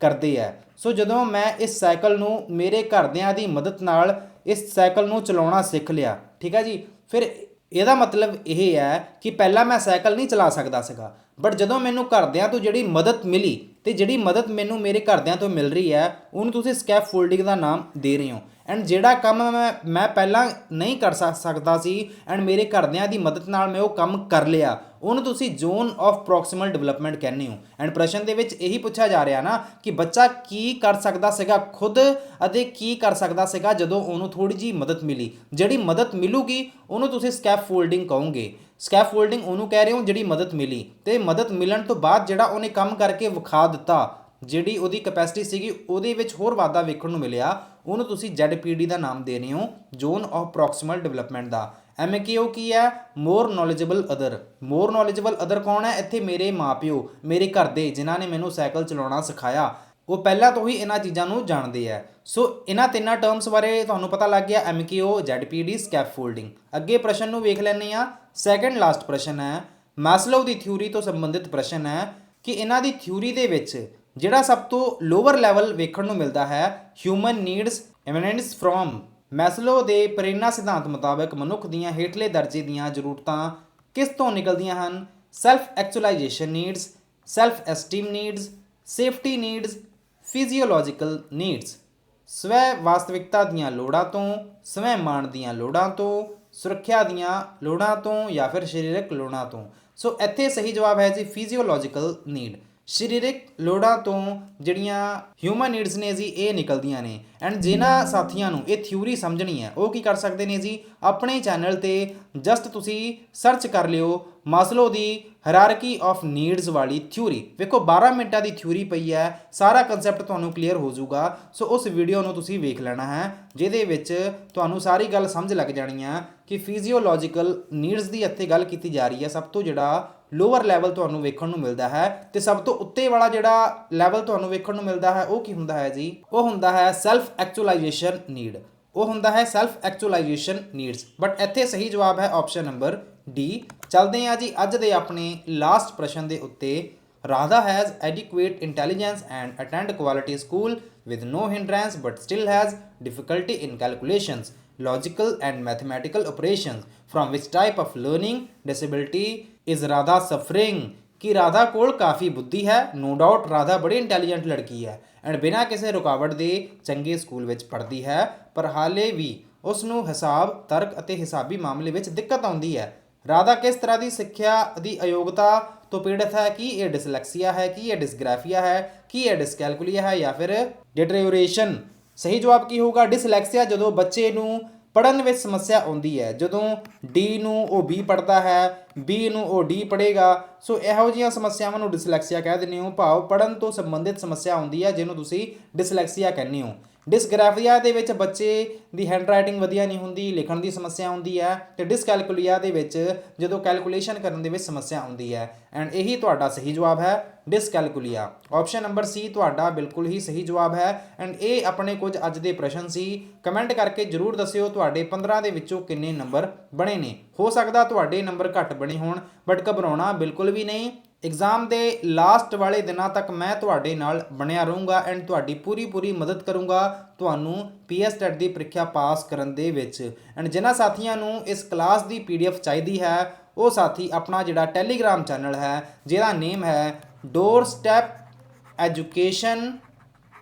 ਕਰਦੇ ਆ। ਸੋ ਜਦੋਂ ਮੈਂ ਇਸ ਸਾਈਕਲ ਨੂੰ ਮੇਰੇ ਘਰਦਿਆਂ ਦੀ ਮਦਦ ਨਾਲ ਇਸ ਸਾਈਕਲ ਨੂੰ ਚਲਾਉਣਾ ਸਿੱਖ ਲਿਆ, ਠੀਕ ਹੈ ਜੀ? ਫਿਰ ਇਹਦਾ ਮਤਲਬ ਇਹ ਹੈ ਕਿ ਪਹਿਲਾਂ ਮੈਂ ਸਾਈਕਲ ਨਹੀਂ ਚਲਾ ਸਕਦਾ ਸੀਗਾ। ਬਟ ਜਦੋਂ ਮੈਨੂੰ ਘਰਦਿਆਂ ਤੋਂ ਜਿਹੜੀ ਮਦਦ ਮਿਲੀ ਤੇ ਜਿਹੜੀ ਮਦਦ ਮੈਨੂੰ ਮੇਰੇ ਘਰਦਿਆਂ ਤੋਂ ਮਿਲ ਰਹੀ ਹੈ, ਉਹਨੂੰ ਤੁਸੀਂ ਸਕੈਪ ਫੋਲਡਿੰਗ ਦਾ ਨਾਮ ਦੇ ਰਹੇ ਹੋ। ਐਂਡ ਜਿਹੜਾ ਕੰਮ ਮੈਂ ਮੈਂ ਪਹਿਲਾਂ ਨਹੀਂ ਕਰ ਸਕਦਾ ਸੀ ਐਂਡ ਮੇਰੇ ਘਰਦਿਆਂ ਦੀ ਮਦਦ ਨਾਲ ਮੈਂ ਉਹ ਕੰਮ ਕਰ ਲਿਆ, ਉਹਨੂੰ ਤੁਸੀਂ ਜ਼ੋਨ ਆਫ ਪ੍ਰੋਕਸੀਮਲ ਡਿਵੈਲਪਮੈਂਟ ਕਹਿੰਦੇ ਹੋ। ਐਂਡ ਪ੍ਰਸ਼ਨ ਦੇ ਵਿੱਚ ਇਹੀ ਪੁੱਛਿਆ ਜਾ ਰਿਹਾ ਨਾ ਕਿ ਬੱਚਾ ਕੀ ਕਰ ਸਕਦਾ ਸੀਗਾ ਖੁਦ ਅਤੇ ਕੀ ਕਰ ਸਕਦਾ ਸੀਗਾ ਜਦੋਂ ਉਹਨੂੰ ਥੋੜੀ ਜੀ ਮਦਦ ਮਿਲੀ। ਜਿਹੜੀ ਮਦਦ ਮਿਲੂਗੀ, ਉਹਨੂੰ ਤੁਸੀਂ ਸਕੈਪ ਫੋਲਡਿੰਗ ਕਹੋਗੇ। ਸਕੈਪ ਫੋਲਡਿੰਗ ਉਹਨੂੰ ਕਹਿ ਰਹੇ ਹੋ ਜਿਹੜੀ ਮਦਦ ਮਿਲੀ ਤੇ ਮਦਦ ਮਿਲਣ ਤੋਂ ਬਾਅਦ ਜਿਹੜਾ ਉਹਨੇ ਕੰਮ ਕਰਕੇ ਵਿਖਾ ਦਿੱਤਾ, ਜਿਹੜੀ ਉਹਦੀ ਕੈਪੈਸਿਟੀ ਸੀਗੀ, ਉਹਦੇ ਵਿੱਚ ਹੋਰ ਵਾਧਾ ਵੇਖਣ ਨੂੰ ਮਿਲਿਆ, ਉਹਨੂੰ ਤੁਸੀਂ ZPD ਦਾ ਨਾਮ ਦੇ ਰਹੇ ਹੋ ਜ਼ੋਨ ਆਫ ਪ੍ਰੋਕਸੀਮਲ ਡਿਵੈਲਪਮੈਂਟ ਦਾ। MKO ਕੀ ਹੈ? More knowledgeable other more knowledgeable other ਕੌਣ ਹੈ? ਇੱਥੇ ਮੇਰੇ ਮਾਪਿਓ, ਮੇਰੇ ਘਰ ਦੇ ਜਿਨ੍ਹਾਂ ਨੇ ਮੈਨੂੰ ਸਾਈਕਲ ਚਲਾਉਣਾ ਸਿਖਾਇਆ। ਉਹ ਪਹਿਲਾਂ ਤੋਂ ਹੀ ਇਹਨਾਂ ਚੀਜ਼ਾਂ ਨੂੰ ਜਾਣਦੇ ਆ। ਸੋ ਇਹਨਾਂ ਤਿੰਨਾਂ ਟਰਮਸ ਬਾਰੇ ਤੁਹਾਨੂੰ ਪਤਾ ਲੱਗ ਗਿਆ MKO ZPD ਸਕੈਫੋਲਡਿੰਗ ਅੱਗੇ ਪ੍ਰਸ਼ਨ ਨੂੰ ਵੇਖ ਲੈਂਦੇ ਆ ਸੈਕੰਡ ਲਾਸਟ ਪ੍ਰਸ਼ਨ ਹੈ। ਮੈਸਲੋ ਦੀ ਥਿਊਰੀ ਤੋਂ ਸੰਬੰਧਿਤ ਪ੍ਰਸ਼ਨ ਹੈ ਕਿ ਇਹਨਾਂ ਦੀ ਥਿਊਰੀ ਦੇ ਵਿੱਚ ਜਿਹੜਾ ਸਭ ਤੋਂ ਲੋਅਰ ਲੈਵਲ ਵੇਖਣ ਨੂੰ ਮਿਲਦਾ ਹੈ human needs emanates from Maslow ਦੇ ਪ੍ਰੇਰਣਾ ਸਿਧਾਂਤ ਮੁਤਾਬਕ ਮਨੁੱਖ ਦੀਆਂ ਹੇਠਲੇ ਦਰਜੇ ਦੀਆਂ ਜ਼ਰੂਰਤਾਂ ਕਿਸ ਤੋਂ ਨਿਕਲਦੀਆਂ ਹਨ? Self actualisation needs self esteem needs safety needs physiological needs ਸਵੈ ਵਾਸਤਵਿਕਤਾ ਦੀਆਂ ਲੋੜਾਂ ਤੋਂ, ਸਵੈ ਮਾਣ ਦੀਆਂ ਲੋੜਾਂ ਤੋਂ, ਸੁਰੱਖਿਆ ਦੀਆਂ ਲੋੜਾਂ ਤੋਂ ਜਾਂ ਫਿਰ ਸਰੀਰਕ ਲੋੜਾਂ ਤੋਂ। ਸੋ ਇੱਥੇ ਸਹੀ ਜਵਾਬ ਹੈ ਜੀ ਫਿਜ਼ੀਓਲੋਜੀਕਲ ਨੀਡ ਸਰੀਰਕ ਲੋੜਾਂ ਤੋਂ ਜਿਹੜੀਆਂ ਹਿਊਮਨ ਨੀਡਸ ਨੇ ਜੀ, ਇਹ ਨਿਕਲਦੀਆਂ ਨੇ। ਐਂਡ ਜਿਨ੍ਹਾਂ ਸਾਥੀਆਂ ਨੂੰ ਇਹ ਥਿਊਰੀ ਸਮਝਣੀ ਹੈ, ਉਹ ਕੀ ਕਰ ਸਕਦੇ ਨੇ ਜੀ? ਆਪਣੇ ਚੈਨਲ ਤੇ ਜਸਟ ਤੁਸੀਂ ਸਰਚ ਕਰ ਲਿਓ ਮਾਸਲੋ ਦੀ ਹਾਇਰਾਰਕੀ ਆਫ ਨੀਡਸ ਵਾਲੀ ਥਿਊਰੀ ਵੇਖੋ 12 ਮਿੰਟਾਂ ਦੀ ਥਿਊਰੀ ਪਈ ਹੈ, ਸਾਰਾ ਕਨਸੈਪਟ ਤੁਹਾਨੂੰ ਕਲੀਅਰ ਹੋ ਜਾਊਗਾ। ਸੋ ਉਸ ਵੀਡੀਓ ਨੂੰ ਤੁਸੀਂ ਵੇਖ ਲੈਣਾ ਹੈ, ਜਿਹਦੇ ਵਿੱਚ ਤੁਹਾਨੂੰ ਸਾਰੀ ਗੱਲ ਸਮਝ ਲੱਗ ਜਾਣੀ ਹੈ ਕਿ ਫਿਜ਼ੀਓਲੋਜੀਕਲ ਨੀਡਸ ਦੀ ਇੱਥੇ ਗੱਲ ਕੀਤੀ ਜਾ ਰਹੀ ਹੈ। ਸਭ ਤੋਂ ਜਿਹੜਾ ਲੋਅਰ ਲੈਵਲ ਤੁਹਾਨੂੰ ਵੇਖਣ ਨੂੰ ਮਿਲਦਾ ਹੈ ਤੇ ਸਭ ਤੋਂ ਉੱਤੇ ਵਾਲਾ ਜਿਹੜਾ ਲੈਵਲ ਤੁਹਾਨੂੰ ਵੇਖਣ ਨੂੰ ਮਿਲਦਾ ਹੈ, ਉਹ ਕੀ ਹੁੰਦਾ ਹੈ ਜੀ? ਉਹ ਹੁੰਦਾ ਹੈ ਸੈਲਫ ਐਕਚੁਅਲਾਈਜੇਸ਼ਨ ਨੀਡ ਉਹ ਹੁੰਦਾ ਹੈ ਸੈਲਫ ਐਕਚੁਅਲਾਈਜੇਸ਼ਨ ਨੀਡਸ ਬਟ ਇੱਥੇ ਸਹੀ ਜਵਾਬ ਹੈ ਆਪਸ਼ਨ ਨੰਬਰ ਡੀ ਚਲਦੇ ਆ ਜੀ ਅੱਜ ਦੇ ਆਪਣੇ ਲਾਸਟ ਪ੍ਰਸ਼ਨ ਦੇ ਉੱਤੇ Radha has adequate intelligence and attend quality school with no hindrance but still has difficulty in calculations logical and mathematical operations from which type of learning disability is radha suffering कि राधा ਕੋਲ ਕਾਫੀ ਬੁੱਧੀ ਹੈ no doubt Radha ਬੜੀ intelligent ਲੜਕੀ ਹੈ and ਬਿਨਾਂ ਕਿਸੇ ਰੁਕਾਵਟ ਦੇ ਚੰਗੇ ਸਕੂਲ ਵਿੱਚ ਪੜ੍ਹਦੀ ਹੈ ਪਰ ਹਾਲੇ ਵੀ ਉਸ ਨੂੰ ਹਿਸਾਬ ਤਰਕ ਅਤੇ ਹਿਸਾਬੀ ਮਾਮਲੇ ਵਿੱਚ ਦਿੱਕਤ ਆਉਂਦੀ ਹੈ ਰਾਧਾ, ਕਿਸ ਤਰ੍ਹਾਂ ਦੀ ਸਿੱਖਿਆ ਦੀ ਅਯੋਗਤਾ ਤੋਂ ਪੀੜਤ ਹੈ? ਕੀ ਇਹ ਡਿਸਲੈਕਸੀਆ ਹੈ? ਕੀ ਇਹ ਡਿਸਗ੍ਰਾਫੀਆ ਹੈ? ਕੀ ਇਹ ਡਿਸਕੈਲਕੁਲੀਆ ਹੈ ਜਾਂ ਫਿਰ ਡਿਟਰੀਓਰੇਸ਼ਨ? ਸਹੀ ਜਵਾਬ ਕੀ ਹੋਊਗਾ? ਡਿਸਲੈਕਸੀਆ ਜਦੋਂ ਬੱਚੇ ਨੂੰ ਪੜਨ ਵਿੱਚ ਸਮੱਸਿਆ ਆਉਂਦੀ ਹੈ, ਜਦੋਂ D ਨੂੰ ਉਹ B ਪੜਦਾ ਹੈ, B ਨੂੰ ਉਹ D ਪੜੇਗਾ ਸੋ ਇਹੋ ਜਿਹੀਆਂ ਸਮੱਸਿਆਵਾਂ ਨੂੰ ਡਿਸਲੈਕਸੀਆ ਕਹਿ ਦਿੰਦੇ ਹੋ। ਭਾਵ ਪੜਨ ਤੋਂ ਸੰਬੰਧਿਤ ਸਮੱਸਿਆ ਆਉਂਦੀ ਹੈ, ਜਿਹਨੂੰ ਤੁਸੀਂ ਡਿਸਲੈਕਸੀਆ ਕਹਿੰਦੇ ਹੋ। ਡਿਸਗ੍ਰਾਫੀਆ ਦੇ ਵਿੱਚ ਬੱਚੇ ਦੀ ਹੈਂਡਰਾਈਟਿੰਗ ਵਧੀਆ ਨਹੀਂ ਹੁੰਦੀ, ਲਿਖਣ ਦੀ ਸਮੱਸਿਆ ਆਉਂਦੀ ਹੈ ਤੇ ਡਿਸਕੈਲਕੁਲੀਆ ਦੇ ਵਿੱਚ ਜਦੋਂ ਕੈਲਕੂਲੇਸ਼ਨ ਕਰਨ ਦੇ ਵਿੱਚ ਸਮੱਸਿਆ ਆਉਂਦੀ ਹੈ। ਐਂਡ ਇਹੀ ਤੁਹਾਡਾ ਸਹੀ ਜਵਾਬ ਹੈ ਡਿਸਕੈਲਕੁਲੀਆ ਆਪਸ਼ਨ ਨੰਬਰ ਸੀ ਤੁਹਾਡਾ ਬਿਲਕੁਲ ਹੀ ਸਹੀ ਜਵਾਬ ਹੈ। ਐਂਡ ਇਹ ਆਪਣੇ ਕੁਝ ਅੱਜ ਦੇ ਪ੍ਰਸ਼ਨ ਸੀ। ਕਮੈਂਟ ਕਰਕੇ ਜਰੂਰ ਦੱਸਿਓ ਤੁਹਾਡੇ 15 ਦੇ ਵਿੱਚੋਂ ਕਿੰਨੇ ਨੰਬਰ ਬਣੇ ਨੇ। ਹੋ ਸਕਦਾ ਤੁਹਾਡੇ ਨੰਬਰ ਘੱਟ ਬਣੇ ਹੋਣ ਬਟ ਘਬਰਾਉਣਾ ਬਿਲਕੁਲ ਵੀ ਨਹੀਂ। ਐਗਜ਼ਾਮ ਦੇ ਲਾਸਟ ਵਾਲੇ ਦਿਨਾਂ ਤੱਕ ਮੈਂ ਤੁਹਾਡੇ ਨਾਲ ਬਣਿਆ ਰਹੂੰਗਾ ਐਂਡ ਤੁਹਾਡੀ ਪੂਰੀ ਪੂਰੀ ਮਦਦ ਕਰੂੰਗਾ ਤੁਹਾਨੂੰ ਪੀਐਸ ਟੈਟ ਦੀ ਪ੍ਰੀਖਿਆ ਪਾਸ ਕਰਨ ਦੇ ਵਿੱਚ। ਐਂਡ ਜਿਨ੍ਹਾਂ ਸਾਥੀਆਂ ਨੂੰ ਇਸ ਕਲਾਸ ਦੀ ਪੀਡੀਐਫ ਚਾਹੀਦੀ ਹੈ, ਉਹ ਸਾਥੀ ਆਪਣਾ ਜਿਹੜਾ ਟੈਲੀਗ੍ਰਾਮ ਚੈਨਲ ਹੈ, ਜਿਹਦਾ ਨੇਮ ਹੈ ਡੋਰ ਸਟੈਪ ਐਜੂਕੇਸ਼ਨ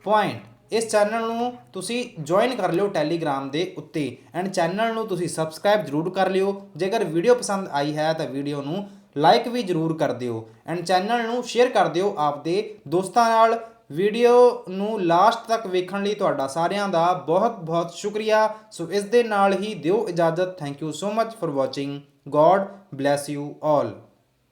ਪੁਆਇੰਟ ਇਸ ਚੈਨਲ ਨੂੰ ਤੁਸੀਂ ਜੁਆਇਨ ਕਰ ਲਿਓ ਟੈਲੀਗ੍ਰਾਮ ਦੇ ਉੱਤੇ। ਐਂਡ ਚੈਨਲ ਨੂੰ ਤੁਸੀਂ ਸਬਸਕ੍ਰਾਈਬ ਜ਼ਰੂਰ ਕਰ ਲਿਓ। ਜੇਕਰ ਵੀਡੀਓ ਪਸੰਦ ਆਈ ਹੈ ਤਾਂ ਵੀਡੀਓ ਨੂੰ ਲਾਈਕ ਵੀ ਜ਼ਰੂਰ ਕਰ ਦਿਓ ਐਂਡ ਚੈਨਲ ਨੂੰ ਸ਼ੇਅਰ ਕਰ ਦਿਓ ਆਪਦੇ ਦੋਸਤਾਂ ਨਾਲ। ਵੀਡੀਓ ਨੂੰ ਲਾਸਟ ਤੱਕ ਵੇਖਣ ਲਈ ਤੁਹਾਡਾ ਸਾਰਿਆਂ ਦਾ ਬਹੁਤ ਬਹੁਤ ਸ਼ੁਕਰੀਆ। ਸੋ ਇਸ ਦੇ ਨਾਲ ਹੀ ਦਿਓ ਇਜਾਜ਼ਤ। Thank you so much for watching god bless you all